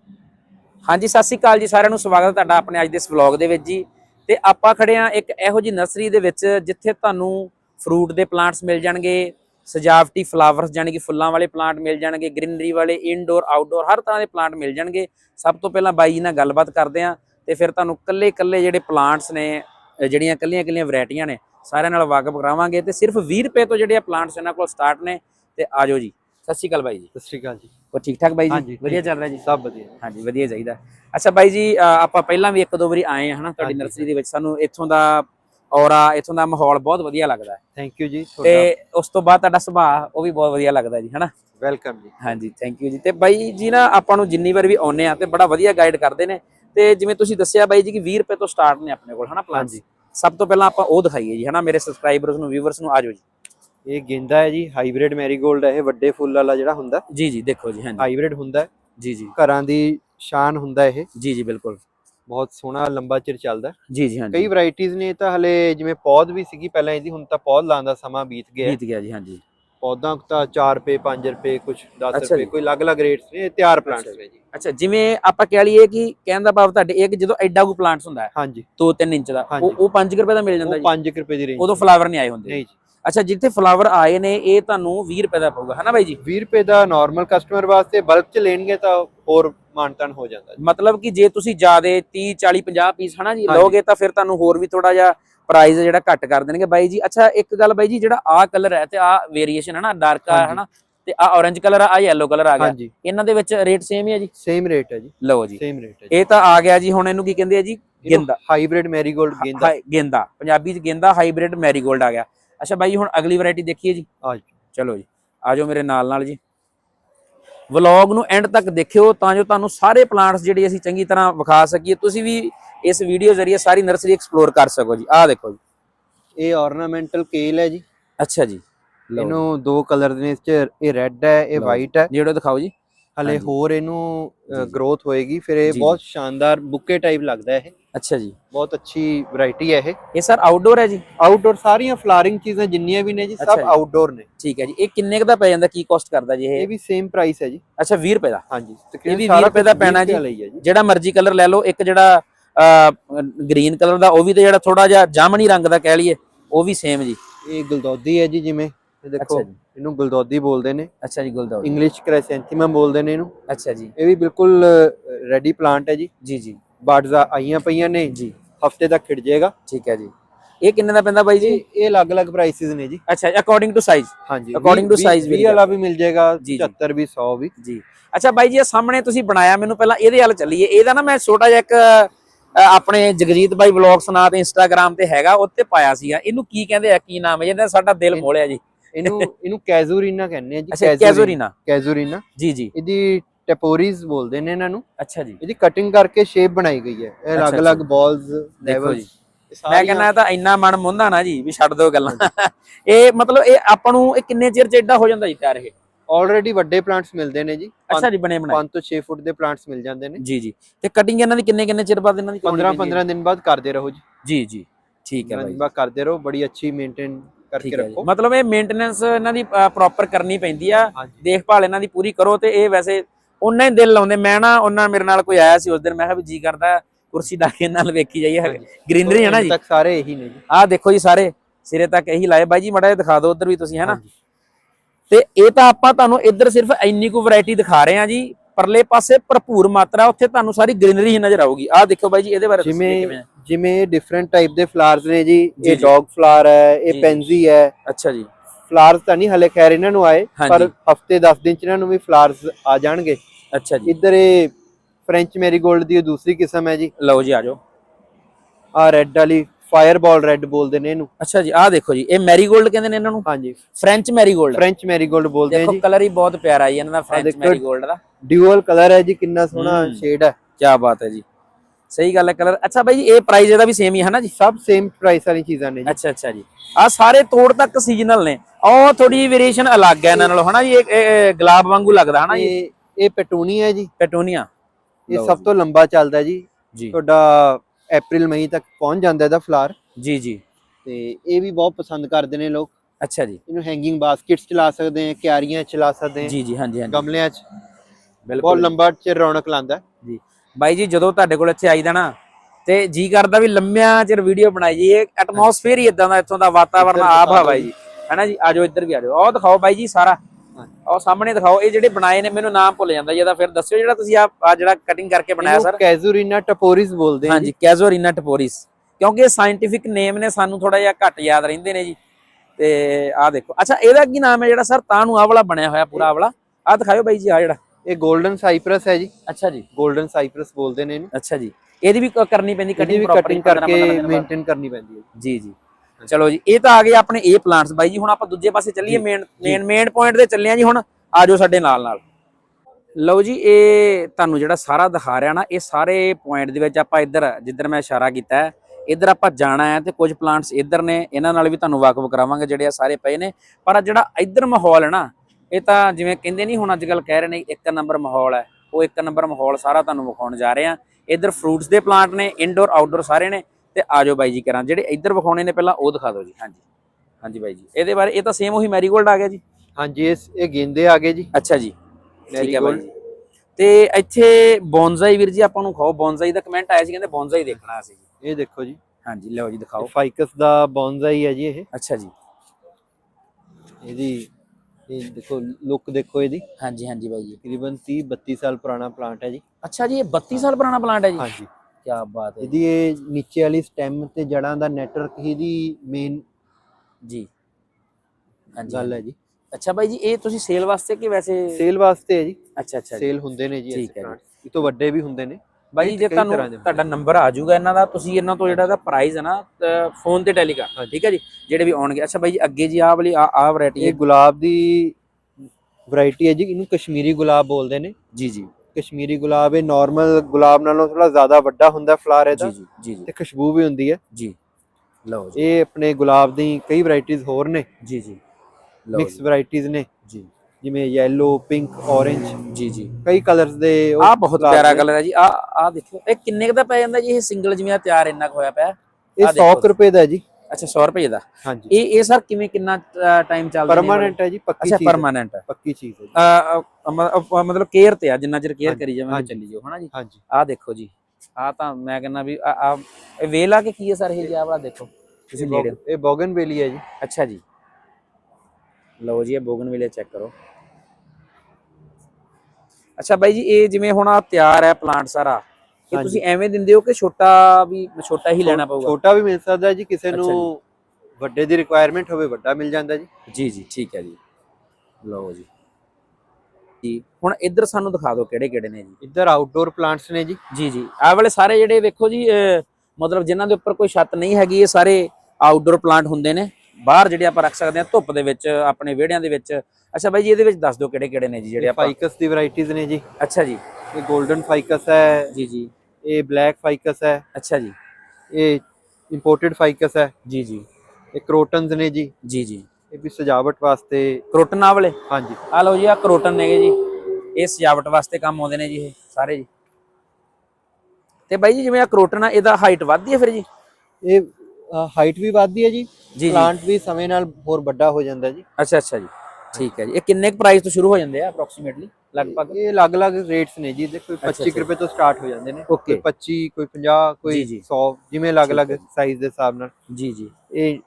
ਹਾਂਜੀ ਸਤਿ ਸ਼੍ਰੀ ਅਕਾਲ ਜੀ ਸਾਰਿਆਂ ਨੂੰ ਸਵਾਗਤ ਹੈ ਤੁਹਾਡਾ ਆਪਣੇ ਅੱਜ ਦੇ ਇਸ ਵਲੌਗ ਦੇ ਵਿੱਚ ਜੀ। ਤੇ ਆਪਾਂ ਖੜੇ ਆ ਇੱਕ ਇਹੋ ਜੀ ਨਰਸਰੀ ਦੇ ਵਿੱਚ ਜਿੱਥੇ ਤੁਹਾਨੂੰ ਫਰੂਟ ਦੇ ਪਲਾਂਟਸ ਮਿਲ ਜਾਣਗੇ ਸਜਾਵਟੀ ਫਲਾਵਰਸ ਜਾਣੀ ਕਿ ਫੁੱਲਾਂ ਵਾਲੇ ਪਲਾਂਟ ਮਿਲ ਜਾਣਗੇ ਗ੍ਰੀਨਰੀ ਵਾਲੇ ਇਨਡੋਰ ਆਊਟਡੋਰ ਹਰ ਤਰ੍ਹਾਂ ਦੇ ਪਲਾਂਟ ਮਿਲ ਜਾਣਗੇ। ਸਭ ਤੋਂ ਪਹਿਲਾਂ ਬਾਈ ਜੀ ਨਾਲ ਗੱਲਬਾਤ ਕਰਦੇ ਆ ਤੇ ਫਿਰ ਤੁਹਾਨੂੰ ਕੱਲੇ ਕੱਲੇ ਜਿਹੜੇ ਪਲਾਂਟਸ ਨੇ ਜਿਹੜੀਆਂ ਕੱਲੀਆਂ ਕੱਲੀਆਂ ਵੈਰਾਈਟੀਆਂ ਨੇ ਸਾਰਿਆਂ ਨਾਲ ਵਾਕਫ ਕਰਾਵਾਂਗੇ ਤੇ ਸਿਰਫ 20 ਰੁਪਏ ਤੋਂ ਜਿਹੜੇ ਪਲਾਂਟਸ ਇਹਨਾਂ ਕੋਲ ਸਟਾਰਟ ਨੇ ਤੇ ਆਜੋ ਜੀ। ਸਤਿ ਸ਼੍ਰੀ ਅਕਾਲ ਬਾਈ ਜੀ। ਸਤਿ ਸ਼੍ਰੀ ਅਕਾਲ ਜੀ। ਹੋਰ ਠੀਕ ਠਾਕ ਬਾਈ ਜੀ? ਵਧੀਆ ਹੈ। ਚੱਲ ਰਿਹਾ ਜੀ? ਸਭ ਵਧੀਆ। ਹਾਂਜੀ ਵਧੀਆ ਚਾਹੀਦਾ। ਅੱਛਾ ਬਾਈ ਜੀ ਆਪਾਂ ਪਹਿਲਾਂ ਵੀ ਇੱਕ ਦੋ ਵਾਰੀ ਆਏ ਆ ਹਨਾ ਤੁਹਾਡੀ ਨਰਸਰੀ ਦੇ ਵਿੱਚ। ਸਾਨੂੰ ਇੱਥੋਂ ਦਾ ਔਰਾ ਇੱਥੋਂ ਦਾ ਮਾਹੌਲ ਬਹੁਤ ਵਧੀਆ ਲੱਗਦਾ ਹੈ। ਥੈਂਕ ਯੂ ਜੀ ਤੇ ਉਸ ਤੋਂ ਬਾਅਦ ਤੁਹਾਡਾ ਸੁਭਾਅ ਉਹ ਵੀ ਬਹੁਤ ਵਧੀਆ ਲੱਗਦਾ ਜੀ ਹਨਾ? ਵੈਲਕਮ ਜੀ। ਹਾਂਜੀ ਥੈਂਕ ਯੂ ਜੀ। ਤੇ ਬਾਈ ਜੀ ਨਾ ਆਪਾਂ ਨੂੰ ਜਿੰਨੀ ਵਾਰ ਵੀ ਆਉਨੇ ਆ ਤੇ ਬੜਾ ਵਧੀਆ ਗਾਈਡ ਕਰਦੇ ਨੇ। ਤੇ ਜਿਵੇਂ ਤੁਸੀਂ ਦੱਸਿਆ ਬਾਈ ਜੀ ਕਿ 20 ਰੁਪਏ ਤੋਂ ਸਟਾਰਟ ਨੇ ਆਪਣੇ ਕੋਲ ਹਨਾ ਪਲਾਨ ਹਾਂਜੀ। ਸਭ ਤੋਂ ਪਹਿਲਾਂ ਆਪਾਂ ਉਹ ਦਿਖਾਈਏ ਜੀ ਹਨਾ ਮੇਰੇ ਸਬਸਕ੍ਰਾਈਬਰਸ ਨੂੰ ਵਿਊਵਰਸ ਨੂੰ ਆਜੋ ਜੀ। ਇਹ ਗੇਂਦਾ ਹੈ ਜੀ ਹਾਈਬ੍ਰਿਡ ਮੈਰੀਗੋਲਡ ਹੈ ਇਹ ਵੱਡੇ ਫੁੱਲ ਵਾਲਾ ਜਿਹੜਾ ਹੁੰਦਾ। ਜੀ ਜੀ ਦੇਖੋ ਜੀ ਹਾਂਜੀ। ਹਾਈਬ੍ਰਿਡ ਹੁੰਦਾ ਜੀ ਜੀ। ਘਰਾਂ ਦੀ ਸ਼ਾਨ ਹੁੰਦਾ ਇਹ। ਜੀ ਜੀ ਬਿਲਕੁਲ। ਬਹੁਤ ਸੋਹਣਾ ਲੰਬਾ ਚਿਰ ਚੱਲਦਾ। ਜੀ ਜੀ ਕਈ ਹਾਂਜੀ ਵੈਰਾਈਟੀਆਂ ਨੇ ਤਾਂ ਹਲੇ ਜਿਵੇਂ ਪੌਦ ਵੀ ਸੀਗੀ ਪਹਿਲਾਂ ਇਹਦੀ ਹੁਣ ਤਾਂ ਪੌਦ ਲਾਉਣ ਦਾ ਸਮਾਂ ਬੀਤ ਗਿਆ। ਬੀਤ ਗਿਆ ਜੀ ਹਾਂਜੀ ਪੌਦਾਂ ਤਾਂ 4 ਰੁਪਏ 5 ਰੁਪਏ ਕੁਝ 10 ਅੱਛਾ ਰੁਪਏ। ਕੋਈ ਅਲੱਗ-ਅਲੱਗ ਰੇਟਸ ਨੇ ਤਿਆਰ ਪਲਾਂਟਸ। ਨੇ ਜੀ ਅੱਛਾ ਜਿਵੇਂ ਆਪਾਂ ਕਹਿ ਲਈਏ ਕਿ ਕਹਿਣ ਦਾ ਭਾਵ ਤੁਹਾਡੇ ਇੱਕ ਜਦੋਂ ਐਡਾ ਕੋ ਪਲਾਂਟਸ ਹੁੰਦਾ ਹੈ ਹਾਂਜੀ 2-3 ਇੰਚ ਦਾ। ਉਹ ਉਹ 5 ਰੁਪਏ ਦਾ ਮਿਲ ਜਾਂਦਾ ਉਹ ਜੀ 5 ਰੁਪਏ ਦੀ ਰੇਂਜ ਉਦੋਂ ਫਲਾਵਰ ਨਹੀਂ ਆਏ ਹੁੰਦੇ ਨਹੀਂ ਜੀ ਅੱਛਾ ਜਿੱਥੇ ਫਲਾਵਰ ਆਏ ਨੇ ਇਹ ਤੁਹਾਨੂੰ 20 ਰੁਪਏ ਦਾ ਪਊਗਾ ਹਨਾ ਬਾਈ ਜੀ? 20 ਰੁਪਏ ਦਾ ਨਾਰਮਲ ਕਸਟਮਰ ਵਾਸਤੇ ਬਲਕ ਚ ਲੈਣਗੇ ਤਾਂ ਹੋਰ ਮਾਨਤਨ ਹੋ ਜਾਂਦਾ ਮਤਲਬ ਕਿ ਜੇ ਤੁਸੀਂ ਜਿਆਦੇ 30 40 50 ਪੀਸ ਹਨਾ ਜੀ। ਲਓਗੇ ਤਾਂ ਫਿਰ ਤੁਹਾਨੂੰ ਹੋਰ ਵੀ ਥੋੜਾ ਜਿਹਾ ਪ੍ਰਾਈਸ ਜਿਹੜਾ ਘੱਟ ਕਰ ਦੇਣਗੇ। ਬਾਈ ਜੀ ਅੱਛਾ ਇੱਕ ਗੱਲ ਬਾਈ ਜੀ ਜਿਹੜਾ ਆਹ ਕਲਰ ਹੈ ਤੇ ਆਹ ਵੇਰੀਏਸ਼ਨ ਹੈ ਨਾ ਡਾਰਕ ਆ। ਹਨਾ ਤੇ ਆਹ orange ਕਲਰ ਆ yellow ਕਲਰ ਆ ਗਿਆ। ਇਹਨਾਂ ਦੇ ਵਿੱਚ ਰੇਟ ਸੇਮ ਹੀ ਹੈ ਜੀ? ਸੇਮ ਰੇਟ ਹੈ ਜੀ। ਲਓ ਜੀ। ਸੇਮ ਰੇਟ ਹੈ ਇਹ ਤਾਂ ਆ ਗਿਆ ਜੀ ਹੁਣ ਇਹਨੂੰ ਕੀ ਕਹਿੰਦੇ ਆ ਜੀ? ਗੇਂਦਾ। ਹਾਈਬ੍ਰਿਡ ਮੈਰੀਗੋਲਡ ਗੇਂਦਾ। ਗੇਂਦਾ। ਪੰਜਾਬੀ ਚ ਗੇਂਦਾ ਹਾਈਬ੍ਰਿਡ ਮੈਰੀਗੋਲਡ ਆ ਗਿਆ। ਅੱਛਾ ਬਾਈ ਜੀ ਹੁਣ ਅਗਲੀ ਵੈਰਾਈਟੀ ਦੇਖੀਏ ਜੀ। ਆ ਚਲੋ ਜੀ ਆਜੋ ਮੇਰੇ ਨਾਲ ਨਾਲ ਜੀ। ਵਲੌਗ ਨੂੰ ਐਂਡ ਤੱਕ ਦੇਖਿਓ ਤਾਂ ਜੋ ਤੁਹਾਨੂੰ ਸਾਰੇ ਪਲਾਂਟਸ ਜਿਹੜੇ ਅਸੀਂ ਚੰਗੀ ਤਰ੍ਹਾਂ ਵਿਖਾ ਸਕੀਏ। ਤੁਸੀਂ ਵੀ ਇਸ ਵੀਡੀਓ ਜ਼ਰੀਏ ਸਾਰੀ ਨਰਸਰੀ ਐਕਸਪਲੋਰ ਕਰ ਸਕੋ ਜੀ। ਆਹ ਦੇਖੋ ਜੀ। ਇਹ ਆਰਨਾਮੈਂਟਲ ਕੇਲ ਹੈ ਜੀ। ਅੱਛਾ ਜੀ। ਜੀ। ਇਹਨੂੰ ਦੋ ਕਲਰ ਦੇ ਨੇ ਇਸ ਚ ਇਹ ਰੈੱਡ ਹੈ ਇਹ ਵਾਈਟ ਹੈ। ਜਿਹੜਾ ਦਿਖਾਓ ਜੀ। ਹਲੇ ਹਾਂਜੀ। ਹੋਰ ਇਹਨੂੰ। ਗਰੋਥ ਹੋਏਗੀ ਫਿਰ ਇਹ ਜੀ, ਬਹੁਤ ਸ਼ਾਨਦਾਰ ਬੁੱਕੇ ਟਾਈਪ ਲੱਗਦਾ ਹੈ ਇਹ। ਅੱਛਾ ਜੀ। ਬਹੁਤ ਅੱਛੀ ਵੈਰਾਈਟੀ ਹੈ ਇਹ। ਇਹ ਸਰ ਆਊਟਡੋਰ ਹੈ ਜੀ? ਆਊਟਡੋਰ ਸਾਰੀਆਂ ਫਲਾਵਰਿੰਗ ਚੀਜ਼ਾਂ ਜਿੰਨੀਆਂ ਵੀ ਨੇ ਜੀ ਅੱਛਾ ਸਭ ਜੀ। ਆਊਟਡੋਰ ਨੇ। ਠੀਕ ਹੈ ਜੀ। ਇਹ ਕਿੰਨੇ ਕੁ ਦਾ ਪੈ ਜਾਂਦਾ ਕੀ ਕਾਸਟ ਕਰਦਾ ਜੀ ਇਹ? ਇਹ ਵੀ ਸੇਮ ਪ੍ਰਾਈਸ ਹੈ ਜੀ। ਅੱਛਾ 20 ਰੁਪਏ ਦਾ? ਹਾਂਜੀ ਇਹ ਵੀ ਸਾਰਾ 20 ਰੁਪਏ ਦਾ ਪੈਣਾ 20 ਜੀ। ਵਾਲਾ ਹੀ ਹੈ ਜੀ। ਜਿਹੜਾ ਮਰਜ਼ੀ ਕਲਰ ਲੈ ਲਓ ਇੱਕ ਜਿਹੜਾ ਗ੍ਰੀਨ ਕਲਰ ਦਾ ਉਹ ਵੀ ਤੇ ਜਿਹੜਾ ਥੋੜਾ ਜਿਹਾ ਜਾਮਣੀ ਰੰਗ ਦਾ ਕਹਿ ਲਈਏ ਉਹ ਵੀ ਸੇਮ ਜੀ। ਇਹ ਗੁਲਦੌਦੀ ਹੈ ਜੀ ਜਿਵੇਂ ਇਹ ਦੇਖੋ ਅੱਛਾ ਜੀ। ਇਹਨੂੰ ਗੁਲਦੌਦੀ ਬੋਲਦੇ ਨੇ। ਅੱਛਾ ਜੀ ਗੁਲਦੌਰ ਇੰਗਲਿਸ਼ ਕ੍ਰੈਸੈਂਥੀਮਮ ਬੋਲਦੇ ਨੇ ਇਹਨੂੰ। ਅੱਛਾ ਜੀ। ਇਹ ਵੀ ਬਿਲਕੁਲ ਰੈਡੀ ਪਲਾਂਟ ਹੈ ਜੀ। ਜੀ ਜੀ। ਬਾਡਜ਼ਾ ਆਈਆਂ ਪਈਆਂ ਨੇ। ਜੀ। ਹਫ਼ਤੇ ਤੱਕ ਖਿੜ ਜਾਏਗਾ। ਠੀਕ ਹੈ ਜੀ। ਇਹ ਕਿੰਨੇ ਦਾ ਪੈਂਦਾ ਬਾਈ ਜੀ? ਇਹ ਅਲੱਗ-ਅਲੱਗ ਪ੍ਰਾਈਸਿਸ ਨੇ ਜੀ। ਅੱਛਾ ਅਕੋਰਡਿੰਗ ਟੂ ਸਾਈਜ਼ ਹਾਂਜੀ According to size ਵੀ 20 ਵਾਲਾ ਵੀ ਮਿਲ ਜਾਏਗਾ ਜੀ, ਜੀ। 75 ਵੀ 100 ਵੀ। ਜੀ। ਅੱਛਾ ਬਾਈ ਜੀ ਇਹ ਸਾਹਮਣੇ ਤੁਸੀਂ ਬਣਾਇਆ ਮੈਨੂੰ ਪਹਿਲਾਂ ਇਹਦੇ ਵੱਲ ਚੱਲੀਏ। ਇਹਦਾ ਨਾ ਮੈਂ ਛੋਟਾ ਜਿਹਾ ਇੱਕ ਅ, ਆਪਣੇ ਜਗਜੀਤ ਬਾਈ ਵਲੌਗ ਸੁਣਾ ਤੇ ਇੰਸਟਾਗ੍ਰam ਤੇ ਹੈਗਾ ਉੱਤੇ ਪਾਇਆ ਸੀਗਾ। ਇਹਨੂੰ ਕੀ ਕਹਿੰਦੇ ਆ? ਕੀ ਨਾਮ ਹੈ? ਜਿਹਦਾ ਸਾਡਾ ਦਿਲ ਮੋੜਿਆ ਜੀ। ਇਹਨੂੰ ਇਹਨੂੰ ਕੈਜ਼ੂਰੀਨਾ ਕਹਿੰਦੇ ਆ ਜੀ ਕੈਜ਼ੋਰੀਨਾ ਕੈਜ਼ੂਰੀਨਾ। ਜੀ ਜੀ। ਇਹਦੀ ਟੈਪੋਰੀਜ਼ ਬੋਲਦੇ ਨੇ ਇਹਨਾਂ ਨੂੰ। ਅੱਛਾ ਜੀ। ਇਹਦੀ ਕਟਿੰਗ ਕਰਕੇ ਸ਼ੇਪ ਬਣਾਈ ਗਈ ਹੈ। ਇਹ ਅਲੱਗ-ਅਲੱਗ ਬਾਲਸ ਲੈਵਲਸ ਜੀ। ਮੈਂ ਕਹਿੰਦਾ ਤਾਂ ਇੰਨਾ ਮਨ ਮੁੰਦਾ ਨਾ ਜੀ ਵੀ ਛੱਡ ਦਿਓ ਗੱਲਾਂ। ਇਹ ਮਤਲਬ ਇਹ ਆਪਾਂ ਨੂੰ ਇਹ ਕਿੰਨੇ ਚਿਰ ਚ ਏਡਾ ਹੋ ਜਾਂਦਾ ਜੀ ਤਿਆਰ ਇਹ? ਆਲਰੇਡੀ ਵੱਡੇ ਪਲਾਂਟਸ ਮਿਲਦੇ ਨੇ ਜੀ। ਅੱਛਾ ਜੀ ਬਣੇ ਬਣਾਏ। 5 ਤੋਂ 6 ਫੁੱਟ ਦੇ ਪਲਾਂਟਸ ਮਿਲ ਜਾਂਦੇ ਨੇ। ਜੀ ਜੀ। ਤੇ ਕਟਿੰਗ ਇਹਨਾਂ ਦੀ ਕਿੰਨੇ ਕਿੰਨੇ ਚਿਰ ਬਾਅਦ ਇਹਨਾਂ ਦੀ ਕਰਾਉਣੀ 15 ਪੈਂਦੀ ਹੈ? 15 ਦਿਨ ਬਾਅਦ ਕਰਦੇ ਰਹੋ ਜੀ। ਜੀ ਜੀ। ਠੀਕ ਹੈ 15 ਬਾਈ ਬਾਅਦ ਕਰਦੇ ਰਹੋ। ਬੜੀ ਅੱਛੀ ਮੇਨਟੇਨ ਕਰਕੇ ਹੈ ਰੱਖੋ। ਮਤਲਬ ਇਹ ਮੇਨਟੇਨੈਂਸ ਇਹਨਾਂ ਦੀ ਪ੍ਰੋਪਰ ਕਰਨੀ ਪੈਂਦੀ ਆ। ਦੇਖਭਾਲ ਇਹਨਾਂ ਦੀ ਪੂਰੀ ਕਰੋ ਤੇ ਇਹ ਵੈਸੇ ਉਹਨਾਂ ਹੀ ਦਿਲ ਲਾਉਂਦੇ। ਮੈਂ ਨਾ ਉਹਨਾਂ ਮੇਰੇ ਨਾਲ ਕੋਈ ਆਇਆ ਸੀ ਉਸ ਦਿਨ ਮੈਂ ਕਿਹਾ ਵੀ ਜੀ ਕਰਦਾ ਕੁਰਸੀ ਡਾ ਕੇ ਨਾਲ ਵੇਖੀ ਜਾਈਏ। ਗ੍ਰੀਨਰੀ ਹੈ ਨਾ ਜੀ। ਤੱਕ ਸਾਰੇ ਇਹੀ ਨੇ ਜੀ। ਆਹ ਦੇਖੋ ਜੀ ਸਾਰੇ ਸਿਰੇ ਤੱਕ ਇਹੀ ਲਾਏ। ਬਾਈ ਜੀ ਮੜਾ ਜਿਹਾ ਦਿਖਾ ਦਿਓ ਉਧਰ ਵੀ ਤੁਸੀਂ ਹੈਨਾ ਹਾਂਜੀ। ਤੇ ਇਹ ਤਾਂ ਆਪਾਂ ਤੁਹਾਨੂੰ ਇੱਧਰ ਸਿਰਫ ਇੰਨੀ ਕੁ ਵੈਰਾਈਟੀ ਦਿਖਾ ਰਹੇ ਹਾਂ ਜੀ। ਪਰਲੇ ਪਾਸੇ ਭਰਪੂਰ ਮਾਤਰਾ ਉੱਥੇ ਤੁਹਾਨੂੰ ਸਾਰੀ ਗ੍ਰੀਨਰੀ ਹੀ ਨਜ਼ਰ ਆਊਗੀ ਆਹ ਦੇਖੋ ਬਾਈ ਜੀ ਇਹਦੇ ਬਾਰੇ ਜਿਵੇਂ। ਜਿਵੇਂ ਡਿਫਰੈਂਟ ਟਾਈਪ ਦੇ ਫਲਾਵਰਸ ਨੇ ਜੀ ਇਹ। ਡੌਗ ਫਲਾਵਰ ਹੈ ਇਹ। ਪੈਂਜ਼ੀ ਹੈ ਅੱਛਾ ਜੀ ਫਲਾਵਰਸ ਤਾਂ ਨਹੀਂ ਹਲੇ ਖੈਰ ਇਹਨਾਂ ਨੂੰ ਆਏ ਪਰ। ਹਫ਼ਤੇ 10 ਦਿਨ ਚ ਇਹਨਾਂ ਨੂੰ ਵੀ ਫਲਾਵਰਸ ਆ ਜਾਣਗੇ ਅੱਛਾ ਜੀ ਇੱਧਰ ਇਹ ਫ੍ਰੈਂਚ ਮੈਰੀਗੋਲਡ ਦੀ ਦੂਸਰੀ ਕਿਸਮ ਹੈ ਜੀ ਲਓ ਜੀ ਆ ਜਾਓ ਆ ਰੈੱਡ ਵਾਲੀ ਫਾਇਰਬਾਲ ਰੈੱਡ ਬੋਲਦੇ ਨੇ ਇਹਨੂੰ। ਅੱਛਾ ਜੀ ਆਹ ਦੇਖੋ ਜੀ ਇਹ ਮੈਰੀਗੋਲਡ ਕਹਿੰਦੇ ਨੇ ਇਹਨਾਂ ਨੂੰ? ਹਾਂਜੀ। ਫ੍ਰੈਂਚ ਮੈਰੀਗੋਲਡ ਫ੍ਰੈਂਚ ਮੈਰੀਗੋਲਡ ਬੋਲਦੇ ਆ ਦੇਖੋ ਜੀ। ਕਲਰ ਹੀ ਬਹੁਤ ਪਿਆਰਾ ਜੀ ਇਹਨਾਂ ਦਾ ਫ੍ਰੈਂਚ ਦੇਖੋ। ਮੈਰੀਗੋਲਡ ਦਾ। ਡਿਊਅਲ ਕਲਰ ਹੈ ਜੀ ਕਿੰਨਾ ਸੋਹਣਾ। ਸ਼ੇਡ ਹੈ। ਕੀ ਬਾਤ ਹੈ ਜੀ। ਸਹੀ ਗੱਲ ਹੈ ਕਲਰ ਅੱਛਾ ਬਾਈ ਜੀ ਇਹ ਪ੍ਰਾਈਸ ਇਹਦਾ ਵੀ ਸੇਮ ਹੀ ਹੈ ਨਾ ਜੀ? ਸਭ ਸੇਮ ਪ੍ਰਾਈਸ ਵਾਲੀ ਚੀਜ਼ਾਂ ਨੇ ਜੀ। ਅੱਛਾ ਅੱਛਾ ਜੀ। ਆ ਸਾਰੇ ਤੋੜ ਤੱਕ ਸੀਜ਼ਨਲ ਨੇ। ਉਹ ਥੋੜੀ ਵੇਰੀਏਸ਼ਨ ਅਲੱਗ ਹੈ ਇਹਨਾਂ ਨਾਲੋਂ ਹਨਾ ਜੀ? ਇਹ- ਇਹ ਇਹ ਗੁਲਾਬ ਵਾਂਗੂ ਲੱਗਦਾ ਹਨਾ ਜੀ? ਇਹ ਇਹ ਪੈਟੂਨੀ ਹੈ ਜੀ। ਪੈਟੋਨੀਆ ਇਹ ਲਓ ਸਭ ਤੋਂ ਲੰਬਾ ਚੱਲਦਾ ਜੀ। ਜੀ। ਤੁਹਾਡਾ April ਮਈ ਤੱਕ ਪਹੁੰਚ ਜਾਂਦਾ ਇਹਦਾ ਫਲਾਰ ਜੀ ਜੀ। ਤੇ ਇਹ ਵੀ ਬਹੁਤ ਪਸੰਦ ਕਰਦੇ ਨੇ ਲੋਕ। ਅੱਛਾ ਜੀ। ਇਹਨੂੰ ਹੈਂਗਿੰਗ ਬਾਸਕਟਸ ਚ ਲਾ ਸਕਦੇ ਆ ਕਿਆਰੀਆਂ ਚ ਲਾ ਸਕਦੇ ਆ ਜੀ ਜੀ ਹਾਂਜੀ ਹਾਂਜੀ। ਗਮਲਿਆਂ ਚ। ਬਹੁਤ ਬਿਲਕੁਲ ਲੰਬਾ ਚਿਰ ਰੌਣਕ ਲਾਉਂਦਾ। ਜੀ। ਬਾਈ ਜੀ ਜਦੋਂ ਤੁਹਾਡੇ ਕੋਲ ਇੱਥੇ ਆਈਦਾ ਨਾ ਤੇ ਜੀ ਕਰਦਾ ਵੀ ਲੰਮਿਆਂ ਚਿਰ ਵੀਡੀਓ ਬਣਾਈ ਜੀ। ਇਹ ਐਟਮੋਸਫੇਅਰ ਹੀ ਇਦਾਂ ਦਾ ਇੱਥੋਂ ਦਾ ਵਾਤਾਵਰਨ ਆਪ ਹਵਾ ਜੀ। ਹੈਨਾ ਜੀ? ਆਜੋ ਇੱਧਰ ਵੀ ਆਜੋ ਉਹ ਦਿਖਾਓ ਬਾਈ ਜੀ ਸਾਰਾ। ਉਹ ਸਾਹਮਣੇ ਦਿਖਾਓ ਇਹ ਜਿਹੜੇ ਬਣਾਏ ਨੇ ਮੈਨੂੰ ਨਾਮ ਭੁੱਲ ਜਾਂਦਾ ਜੀ ਇਹਦਾ ਫਿਰ ਦੱਸਿਓ ਜਿਹੜਾ ਤੁਸੀਂ ਆ ਆ ਜਿਹੜਾ ਕਟਿੰਗ ਕਰਕੇ ਬਣਾਇਆ ਸਰ। ਕੈਜ਼ੂਰੀਨਾ ਟਪੋਰਿਸ ਬੋਲਦੇ ਹਾਂਜੀ ਕੈਜ਼ੋਰੀਨਾ ਟਪੋਰਿਸ। ਕਿਉਂਕਿ ਇਹ ਸਾਇੰਟੀਫਿਕ ਨੇਮ ਨੇ ਸਾਨੂੰ ਥੋੜਾ ਜਿਹਾ ਘੱਟ ਯਾਦ ਰਹਿੰਦੇ ਨੇ ਜੀ। ਤੇ ਆਹ ਦੇਖੋ। ਅੱਛਾ ਇਹਦਾ ਕੀ ਨਾਮ ਹੈ ਜਿਹੜਾ ਸਰ? ਤਾਂ ਨੂੰ ਆਹ ਵਾਲਾ ਬਣਿਆ ਹੋਇਆ ਪੂਰਾ ਆਹ ਵਾਲਾ। ਆਹ ਦਿਖਾਓ ਬਾਈ ਜੀ ਆ ਜਿਹੜਾ। ਇਹ 골ਡਨ ਸਾਈਪਰਸ ਹੈ ਜੀ। ਅੱਛਾ ਜੀ। 골ਡਨ ਸਾਈਪਰਸ ਬੋਲਦੇ ਨੇ ਇਹਨੂੰ। ਅੱਛਾ ਜੀ। ਇਹਦੀ ਵੀ ਕਰਨੀ ਪੈਂਦੀ ਕਟਿੰਗ ਕਟਿੰਗ ਕਰਕੇ ਮੇਨਟੇਨ ਕਰਨੀ ਪੈਂਦੀ ਹੈ ਜੀ ਜੀ। ਚਲੋ ਜੀ ਇਹ ਤਾਂ ਆ ਗਏ ਆਪਣੇ ਇਹ ਪਲਾਂਟਸ ਬਾਈ ਜੀ ਹੁਣ ਆਪਾਂ ਦੂਜੇ ਪਾਸੇ ਚੱਲੀਏ ਮੇਨ ਮੇਨ ਮੇਨ ਪੁਆਇੰਟ ਤੇ ਚੱਲੇ ਆ ਜੀ ਹੁਣ ਆਜੋ ਸਾਡੇ ਨਾਲ ਨਾਲ। ਲਓ ਜੀ ਇਹ ਤੁਹਾਨੂੰ ਜਿਹੜਾ ਸਾਰਾ ਦਿਖਾ ਰਿਹਾ ਨਾ ਇਹ ਸਾਰੇ ਪੁਆਇੰਟ ਦੇ ਵਿੱਚ ਆਪਾਂ ਇੱਧਰ ਜਿੱਧਰ ਮੈਂ ਇਸ਼ਾਰਾ ਕੀਤਾ ਹੈ ਇੱਧਰ ਆਪਾਂ ਜਾਣਾ ਹੈ ਤੇ ਕੁਝ ਪਲਾਂਟਸ ਇੱਧਰ ਨੇ ਇਹਨਾਂ ਨਾਲ ਵੀ ਤੁਹਾਨੂੰ ਵਾਕਫ ਕਰਾਵਾਂਗੇ ਜਿਹੜੇ ਆ ਸਾਰੇ ਪਏ ਨੇ। ਪਰ ਜਿਹੜਾ ਇੱਧਰ ਮਾਹੌਲ ਹੈ ਨਾ ਇਹ ਤਾਂ ਜਿਵੇਂ ਕਹਿੰਦੇ ਨਹੀਂ ਹੁਣ ਅੱਜ ਕੱਲ ਕਹਿ ਰਹੇ ਨੇ ਇੱਕ ਨੰਬਰ ਮਾਹੌਲ ਹੈ। ਉਹ ਇੱਕ ਨੰਬਰ ਮਾਹੌਲ ਸਾਰਾ ਤੁਹਾਨੂੰ ਵਿਖਾਉਣ ਜਾ ਰਹੇ ਆ। ਇੱਧਰ ਫਰੂਟਸ ਦੇ ਪਲਾਂਟ ਨੇ ਇਨਡੋਰ ਆਊਟਡੋਰ ਸਾਰੇ ਨੇ। ਤੇ ਆਜੋ ਬਾਈ ਜੀ ਕਰਾਂ। ਜਿਹੜੇ ਇੱਧਰ ਵਿਖਾਉਣੇ ਨੇ ਪਹਿਲਾਂ ਉਹ ਦਿਖਾ ਦਿਓ ਜੀ। ਹਾਂਜੀ। ਹਾਂਜੀ ਬਾਈ ਜੀ। ਇਹਦੇ ਬਾਰੇ ਇਹ ਤਾਂ ਸੇਮ ਉਹੀ ਮੈਰੀਗੋਲਡ ਆ ਗਿਆ ਜੀ? ਹਾਂਜੀ ਇਹ ਇਹ ਗੇਂਦੇ ਆ ਗਏ ਜੀ। ਅੱਛਾ ਜੀ। ਠੀਕ ਹੈ ਬਾਈ Marigold। ਜੀ ਤੇ ਇੱਥੇ ਬੌਨਜ਼ਾਈ ਵੀਰ ਜੀ ਆਪਾਂ ਨੂੰ ਖਾਓ। ਬੌਨਜ਼ਾਈ ਦਾ ਕਮੈਂਟ ਆਇਆ ਸੀ ਕਹਿੰਦੇ ਬੌਨਜ਼ਾਈ ਦੇਖਣਾ ਸੀ ਜੀ। ਇਹ ਦੇਖੋ ਜੀ। ਹਾਂਜੀ ਲਓ ਜੀ ਦਿਖਾਓ। ਫਾਈਕਸ ਦਾ ਬੌਨਜ਼ਾਈ ਹੈ ਜੀ ਇਹ। ਅੱਛਾ ਜੀ। ਇਹਦੀ ਇਹ ਦੇਖੋ ਲੁੱਕ ਦੇਖੋ ਇਹਦੀ। ਹਾਂਜੀ ਹਾਂਜੀ ਬਾਈ ਜੀ। ਤਕਰੀਬਨ 30 32 ਸਾਲ ਪੁਰਾਣਾ ਪਲਾਂਟ ਹੈ ਜੀ। ਅੱਛਾ ਜੀ ਇਹ 32 ਸਾਲ ਪੁਰਾਣਾ ਪਲਾਂਟ ਹੈ ਜੀ। ਹਾਂਜੀ। ਕੀ ਬਾਤ ਹੈ। ਇਹਦੀ ਇਹ ਨੀਚੇ ਵਾਲੀ ਸਟੈਮ ਤੇ ਜੜਾਂ ਦਾ ਨੈਟਵਰਕ ਇਹਦੀ ਮੇਨ ਜੀ। ਹਾਂਜੀ ਗੱਲ ਹੈ ਜੀ। ਅੱਛਾ ਬਾਈ ਜੀ ਇਹ ਤੁਸੀਂ ਸੇਲ ਵਾਸਤੇ ਕਿ ਵੈਸੇ? ਸੇਲ ਵਾਸਤੇ ਹੈ ਜੀ। ਅੱਛਾ ਅੱਛਾ ਸੇਲ ਹੁੰਦੇ ਨੇ ਜੀ ਠੀਕ ਹੈ ਜੀ। ਪਲਾਂਟ ਇਹ ਤੋਂ ਵੱਡੇ ਵੀ ਹੁੰਦੇ ਨੇ। ਬਾਈ ਜੀ ਤਰ੍ਹਾਂ ਤੁਹਾਨੂੰ ਦੇ ਹੁੰਦੇ ਤੁਹਾਡਾ ਨੰਬਰ ਆ ਜਾਊਗਾ ਇਹਨਾਂ ਦਾ ਤੁਸੀਂ ਇਹਨਾਂ ਤੋਂ ਜਿਹੜਾ ਇਹਦਾ ਪ੍ਰਾਈਸ ਹੈ ਨਾ ਫੋਨ ਤੇ ਟੈਲੀ ਕਰ। ਠੀਕ ਹੈ ਜੀ ਜਿਹੜੇ ਵੀ ਆਉਣਗੇ। ਅੱਛਾ ਬਾਈ ਜੀ ਅੱਗੇ ਜੀ ਆਹ ਵਾਲੀ ਆ ਆਹ ਵੈਰਾਈਟੀ ਇਹ ਗੁਲਾਬ ਦੀ ਵੈਰਾਈਟੀ ਹੈ ਜੀ ਇਹਨੂੰ ਕਸ਼ਮੀਰੀ ਗੁਲਾਬ ਬੋਲਦੇ ਨੇ। ਜੀ ਜੀ। ਕਸ਼ਮੀਰੀ ਗੁਲਾਬ ਇਹ ਨਾਰਮਲ ਗੁਲਾਬ ਨਾਲੋਂ ਥੋੜਾ ਜ਼ਿਆਦਾ ਵੱਡਾ ਹੁੰਦਾ ਫਲਾਰ ਇਹਦਾ। ਜੀ ਜੀ ਜੀ ਤੇ ਖੁਸ਼ਬੂ ਵੀ ਹੁੰਦੀ ਹੈ। ਜੀ। ਲਓ ਜੀ। ਇਹ ਆਪਣੇ ਗੁਲਾਬ ਦੀ ਕਈ ਵੈਰਾਈਟੀਆਂ ਹੋਰ ਨੇ। ਜੀ ਜੀ। ਲਓ ਮਿਕਸ ਵੈਰਾਈਟੀਆਂ ਨੇ। ਜੀ। ਜਿਵੇਂ ਯੈਲੋ ਪਿੰਕ ਔਰੇਂਜ ਜੀ ਜੀ। ਕਈ ਕਲਰਸ ਦੇ ਆਹ ਬਹੁਤ ਪਿਆਰਾ। ਕਲਰ ਹੈ ਜੀ। ਆ ਆ ਦੇਖੋ ਇਹ ਕਿੰਨੇ ਕੁ ਦਾ ਪੈ ਜਾਂਦਾ ਜੀ? ਇਹ ਸਿੰਗਲ ਜਿਵੇਂ ਤਿਆਰ ਇੰਨਾ ਕੁ ਹੋਇਆ ਪਿਆ। ਇਹ ਆਹ 100 ਦੇਖੋ। ਕੁ ਰੁਪਏ ਦਾ ਹੈ ਜੀ। ਅੱਛਾ 100 ਰੁਪਏ ਦਾ? ਹਾਂਜੀ। ਇਹ ਇਹ ਸਰ ਕਿਵੇਂ ਕਿੰਨਾ ਟਾਈਮ ਚੱਲਦਾ ਪਰਮਾਨੈਂਟ ਹੈ ਜੀ ਪੱਕੀ ਅੱਛਾ ਚੀਜ਼ ਹੈ। ਪਰਮਾਨੈਂਟ ਹੈ। ਪੱਕੀ ਚੀਜ਼ ਹੈ ਮਤਲਬ ਕੇਅਰ ਤੇ ਆ ਜਿੰਨਾ ਚਿਰ ਕੇਅਰ ਕਰੀ ਜਾਵਾਂਗੇ। ਚੱਲੀ ਜਾਓ ਹਨਾ ਜੀ? ਹਾਂਜੀ। ਆਹ ਦੇਖੋ ਜੀ ਆਹ ਤਾਂ ਮੈਂ ਕਹਿੰਦਾ ਵੀ ਆ ਆ- ਇਹ ਵੇਲ ਆ ਕੇ ਕੀ ਹੈ ਸਰ ਇਹ ਜੀ ਵਾਲਾ ਦੇਖੋ ਤੁਸੀਂ ਨੇੜੇ ਇਹ ਬੋਗਨਵੇਲੀ ਹੈ ਜੀ। ਅੱਛਾ ਜੀ। ਲਓ ਜੀ ਇਹ ਬੋਗਨਵਿਲੇ ਚੈੱਕ ਕਰੋ। ਅੱਛਾ ਬਾਈ ਜੀ ਇਹ ਜਿਵੇਂ ਹੁਣ ਆ ਤਿਆਰ ਹੈ ਪਲਾਂਟ ਸਾਰਾ ਇਹ। ਤੁਸੀਂ ਐਵੇਂ ਦਿੰਦੇ ਹੋ ਕਿ ਛੋਟਾ ਵੀ ਛੋਟਾ ਹੀ ਲੈਣਾ ਪਊਗਾ? ਛੋਟਾ ਵੀ ਮਿਲ ਸਕਦਾ ਹੈ ਜੀ ਕਿਸੇ ਨੂੰ ਵੱਡੇ ਦੀ ਰਿਕੁਆਇਰਮੈਂਟ ਹੋਵੇ ਵੱਡਾ ਮਿਲ ਜਾਂਦਾ ਜੀ। ਜੀ ਜੀ ਠੀਕ ਹੈ ਜੀ। ਲਓ ਜੀ। ਜੀ ਹੁਣ ਇੱਧਰ ਸਾਨੂੰ ਦਿਖਾ ਦਿਓ ਕਿਹੜੇ ਕਿਹੜੇ ਨੇ ਜੀ। ਇੱਧਰ ਆਊਟਡੋਰ ਪਲਾਂਟਸ ਨੇ ਜੀ। ਜੀ ਜੀ। ਆਹ ਵਾਲੇ ਸਾਰੇ ਜਿਹੜੇ ਵੇਖੋ ਜੀ ਮਤਲਬ ਜਿਨ੍ਹਾਂ ਦੇ ਉੱਪਰ ਕੋਈ ਛੱਤ ਨਹੀਂ ਹੈਗੀ ਇਹ ਸਾਰੇ ਆਊਟਡੋਰ ਪਲਾਂਟ ਹੁੰਦੇ ਨੇ। ਬਾਹਰ ਜਿਹੜੇ ਆਪਾਂ ਰੱਖ ਸਕਦੇ ਹਾਂ ਧੁੱਪ ਦੇ ਵਿੱਚ ਆਪਣੇ ਵਿਹੜਿਆਂ ਦੇ ਵਿੱਚ। ਅੱਛਾ ਬਾਈ ਜੀ ਇਹਦੇ ਵਿੱਚ ਦੱਸ ਦਿਓ ਕਿਹੜੇ ਕਿਹੜੇ ਨੇ ਜੀ ਜਿਹੜੇ ਆਪਾਂ ਫਾਈਕਸ ਦੀ ਵੈਰਾਈਟੀਆਂ ਨੇ ਜੀ। ਅੱਛਾ ਜੀ। ਇਹ 골ਡਨ ਫਾਈਕਸ ਹੈ। ਜੀ ਜੀ। ਇਹ ਬਲੈਕ ਫਾਈਕਸ ਹੈ। ਅੱਛਾ ਜੀ। ਇਹ ਇੰਪੋਰਟਡ ਫਾਈਕਸ ਹੈ। ਜੀ ਜੀ। ਇਹ ਕਰੋਟਨਸ ਨੇ ਜੀ। ਜੀ ਜੀ। ਇਹ ਵੀ ਸਜਾਵਟ ਵਾਸਤੇ ਕਰੋਟਨ ਵਾਲੇ? ਹਾਂਜੀ। ਆ ਲਓ ਜੀ ਆ ਕਰੋਟਨ ਨੇਗੇ ਜੀ। ਇਹ ਸਜਾਵਟ ਵਾਸਤੇ ਕੰਮ ਆਉਂਦੇ ਨੇ ਜੀ ਇਹ ਸਾਰੇ ਜੀ। ਤੇ ਬਾਈ ਜੀ ਜਿਵੇਂ ਆ ਕਰੋਟਨ ਆ ਇਹਦਾ ਹਾਈਟ ਵੱਧਦੀ ਹੈ ਫਿਰ ਜੀ? ਇਹ ਹਾਈਟ ਵੀ ਵੱਧਦੀ ਹੈ ਜੀ। ਪਲਾਂਟ ਵੀ ਸਮੇਂ ਨਾਲ ਹੋਰ ਵੱਡਾ ਹੋ ਜਾਂਦਾ ਜੀ। ਅੱਛਾ ਅੱਛਾ ਜੀ। ਠੀਕ ਹੈ ਜੀ। ਇਹ ਕਿੰਨੇ ਕੁ ਪ੍ਰਾਈਸ ਤੋਂ ਸ਼ੁਰੂ ਹੋ ਜਾਂਦੇ ਆ ਅਪਰੋਕਸੀਮੇਟਲੀ ਲਗਭਗ? ਇਹ ਅਲੱਗ-ਅਲੱਗ ਰੇਟਸ ਨੇ ਜੀ ਦੇਖੋ ਅੱਛਾ, 25 ਕੁ ਰੁਪਏ ਤੋਂ ਸਟਾਰਟ ਹੋ ਜਾਂਦੇ ਨੇ. ਕੋਈ 25 ਕੋਈ 50 ਕੋਈ ਜੀ, ਜੀ। 100 ਜਿਵੇਂ ਅਲੱਗ-ਅਲੱਗ। ਸਾਈਜ਼ ਦੇ ਹਿਸਾਬ ਨਾਲ। ਜੀ ਜੀ। ਇਹ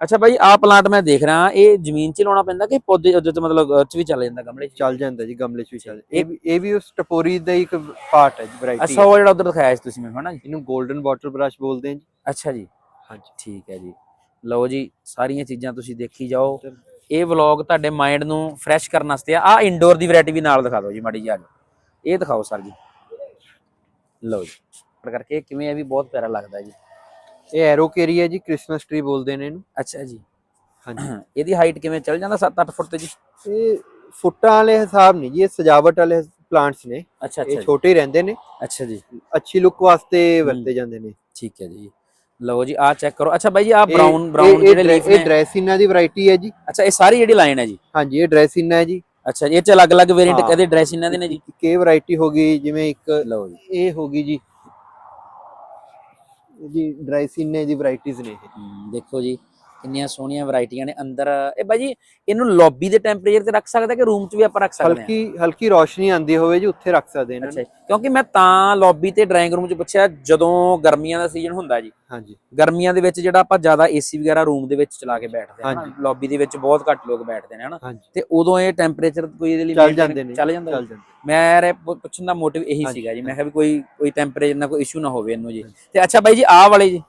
ਅੱਛਾ ਬਾਈ ਆਹ ਪਲਾਂਟ ਮੈਂ ਦੇਖ ਰਿਹਾ ਇਹ ਜ਼ਮੀਨ 'ਚ ਲਾਉਣਾ ਪੈਂਦਾ ਕਿ ਪੌਦੇ ਉਹਦੇ ਤੇ ਮਤਲਬ 'ਚ ਵੀ ਚੱਲ ਜਾਂਦਾ ਗਮਲੇ 'ਚ? ਚੱਲ ਜਾਂਦਾ ਜੀ ਗਮਲੇ 'ਚ ਵੀ ਚੱਲ। ਇਹ ਵੀ ਇਹ ਵੀ ਉਸ ਟਪੋਰੀ ਦਾ ਇੱਕ ਪਾਰਟ ਹੈ ਜੀ ਵੈਰਾਈਟੀ ਅੱਛਾ ਉਹ ਜਿਹੜਾ ਉਧਰ ਦਿਖਾਇਆ ਸੀ ਤੁਸੀਂ ਮੈਨੂੰ ਹਨਾ ਜੀ? ਇਹਨੂੰ 골ਡਨ ਵਾਟਰ ਬ੍ਰਸ਼ ਬੋਲਦੇ ਆ ਜੀ। ਅੱਛਾ ਜੀ। ਹਾਂਜੀ। ਠੀਕ ਹੈ ਜੀ। ਲਓ ਜੀ ਸਾਰੀਆਂ ਚੀਜ਼ਾਂ ਤੁਸੀਂ ਦੇਖੀ ਜਾਓ। ਇਹ ਵਲੌਗ ਤੁਹਾਡੇ ਮਾਈਂਡ ਨੂੰ ਫਰੈਸ਼ ਕਰਨ ਵਾਸਤੇ ਆ। ਆਹ ਇੰਡੋਰ ਦੀ ਵੈਰਾਈਟੀ ਵੀ ਨਾਲ ਦਿਖਾ ਦਿਓ ਜੀ ਮਾੜੀ ਜੀ ਆ ਜਾਓ। ਇਹ ਦਿਖਾਓ ਸਰ ਜੀ। ਲਓ ਜੀ ਪਰ ਕਰਕੇ ਕਿਵੇਂ ਇਹ ਵੀ ਬਹੁਤ ਪਿਆਰਾ ਲੱਗਦਾ ਜੀ। ਇਹ ਐਰੋਕੇਰੀ ਹੈ ਜੀ ਕ੍ਰਿਸਮਸ ਟਰੀ ਬੋਲਦੇ ਨੇ ਇਹਨੂੰ। ਅੱਛਾ ਜੀ। ਹਾਂਜੀ। ਇਹਦੀ ਹਾਈਟ ਕਿਵੇਂ ਚੱਲ ਜਾਂਦਾ 7-8 ਫੁੱਟ ਤੇ ਜੀ? ਇਹ ਫੁੱਟਾਂ ਵਾਲੇ ਹਿਸਾਬ ਨਹੀਂ ਜੀ ਇਹ ਸਜਾਵਟ ਵਾਲੇ ਪਲਾਂਟਸ ਨੇ। ਅੱਛਾ ਇਹ ਅੱਛਾ ਜੀ। ਛੋਟੇ ਰਹਿੰਦੇ ਨੇ। ਅੱਛਾ ਜੀ। ਅੱਛੀ ਲੁੱਕ ਵਾਸਤੇ ਵਰਤੇ ਜਾਂਦੇ ਨੇ। ਠੀਕ ਹੈ ਜੀ। ਲਓ ਜੀ ਆਹ ਚੈੱਕ ਕਰੋ। ਅੱਛਾ ਬਾਈ ਜੀ ਇਹ- ਬਰਾਊਨ ਇਹ- ਬਰਾਊਨ ਇਹ ਜਿਹੜੇ ਲੀਫ ਇਹ ਨੇ। ਡਰੈਸਿਨਾ ਦੀ ਵੈਰਾਈਟੀ ਹੈ ਜੀ। ਅੱਛਾ ਇਹ ਸਾਰੀ ਜਿਹੜੀ ਲਾਈਨ ਹੈ ਜੀ? ਹਾਂਜੀ ਇਹ ਡਰੈਸਿਨਾ ਹੈ ਜੀ। ਅੱਛਾ ਜੀ ਇਹ ਚ ਅਲੱਗ-ਅਲੱਗ ਵੇਰੀਐਂਟ। ਕਦੇ ਡਰੈਸ ਇਹਨਾਂ ਦੇ ਨੇ ਜੀ? ਇਹ ਵੈਰਾਈਟੀ ਹੋ ਗਈ ਜਿਵੇਂ ਇੱਕ ਲਓ ਜੀ। ਇਹ ਹੋ ਗਈ ਜੀ। ਜੀ ਡਰਾਈਸਿਨੇ ਦੀ ਵੈਰਾਈਟੀਆਂ ਨੇ ਇਹ। ਦੇਖੋ ਜੀ। ਕਿੰਨੀਆਂ ਸੋਹਣੀਆਂ ਵੈਰਾਈਟੀਆਂ ਨੇ ਅੰਦਰ। ਇਹ ਬਾਈ ਜੀ ਇਹਨੂੰ ਲੌਬੀ ਦੇ ਟੈਂਪਰੇਚਰ ਤੇ ਰੱਖ ਸਕਦੇ ਕਿ ਰੂਮ 'ਚ ਵੀ ਆਪਾਂ ਰੱਖ ਸਕਦੇ ਹਾਂ ਹਲਕੀ ਹਲਕੀ ਰੋਸ਼ਨੀ ਆਂਦੀ ਹੋਵੇ ਜੀ ਉੱਥੇ ਰੱਖ ਸਕਦੇ ਇਹਨਾਂ ਨੂੰ। ਕਿਉਂਕਿ ਮੈਂ ਤਾਂ ਲੌਬੀ ਤੇ ਡਰਾਇੰਗ ਰੂਮ 'ਚ ਪੁੱਛਿਆ ਜਦੋਂ ਗਰਮੀਆਂ ਦਾ ਸੀਜ਼ਨ ਹੁੰਦਾ ਜੀ ਹਾਂਜੀ। ਗਰਮੀਆਂ ਦੇ ਵਿੱਚ ਜਿਹੜਾ ਆਪਾਂ ਜ਼ਿਆਦਾ ਏਸੀ ਵਗੈਰਾ ਰੂਮ ਦੇ ਵਿੱਚ ਚਲਾ ਕੇ ਬੈਠਦੇ ਹਾਂ ਹਾਂਜੀ। ਲੌਬੀ ਦੇ ਵਿੱਚ ਬਹੁਤ ਘੱਟ ਲੋਕ ਬੈਠਦੇ ਨੇ ਹਨਾ। ਤੇ ਉਦੋਂ ਇਹ ਟੈਂਪਰੇਚਰ ਕੋਈ ਇਹਦੇ ਲਈ ਚੱਲ ਜਾਂਦੇ ਨੇ ਚੱਲ ਜਾਂਦਾ ਪੁ- ਪੁੱਛਣ ਦਾ ਮੋਟਿਵ ਇਹੀ ਸੀਗਾ ਜੀ। ਮੈਂ ਕਿਹਾ ਵੀ ਕੋਈ ਕੋਈ ਟੈਂਪਰੇਚਰ ਨਾਲ ਕੋਈ ਇਸ਼ੂ ਨਾ ਹੋਵੇ ਇਹਨੂੰ ਜੀ। ਤੇ ਅੱਛਾ ਬਾਈ ਜੀ ਆਹ ਵਾਲੇ ਜੀ।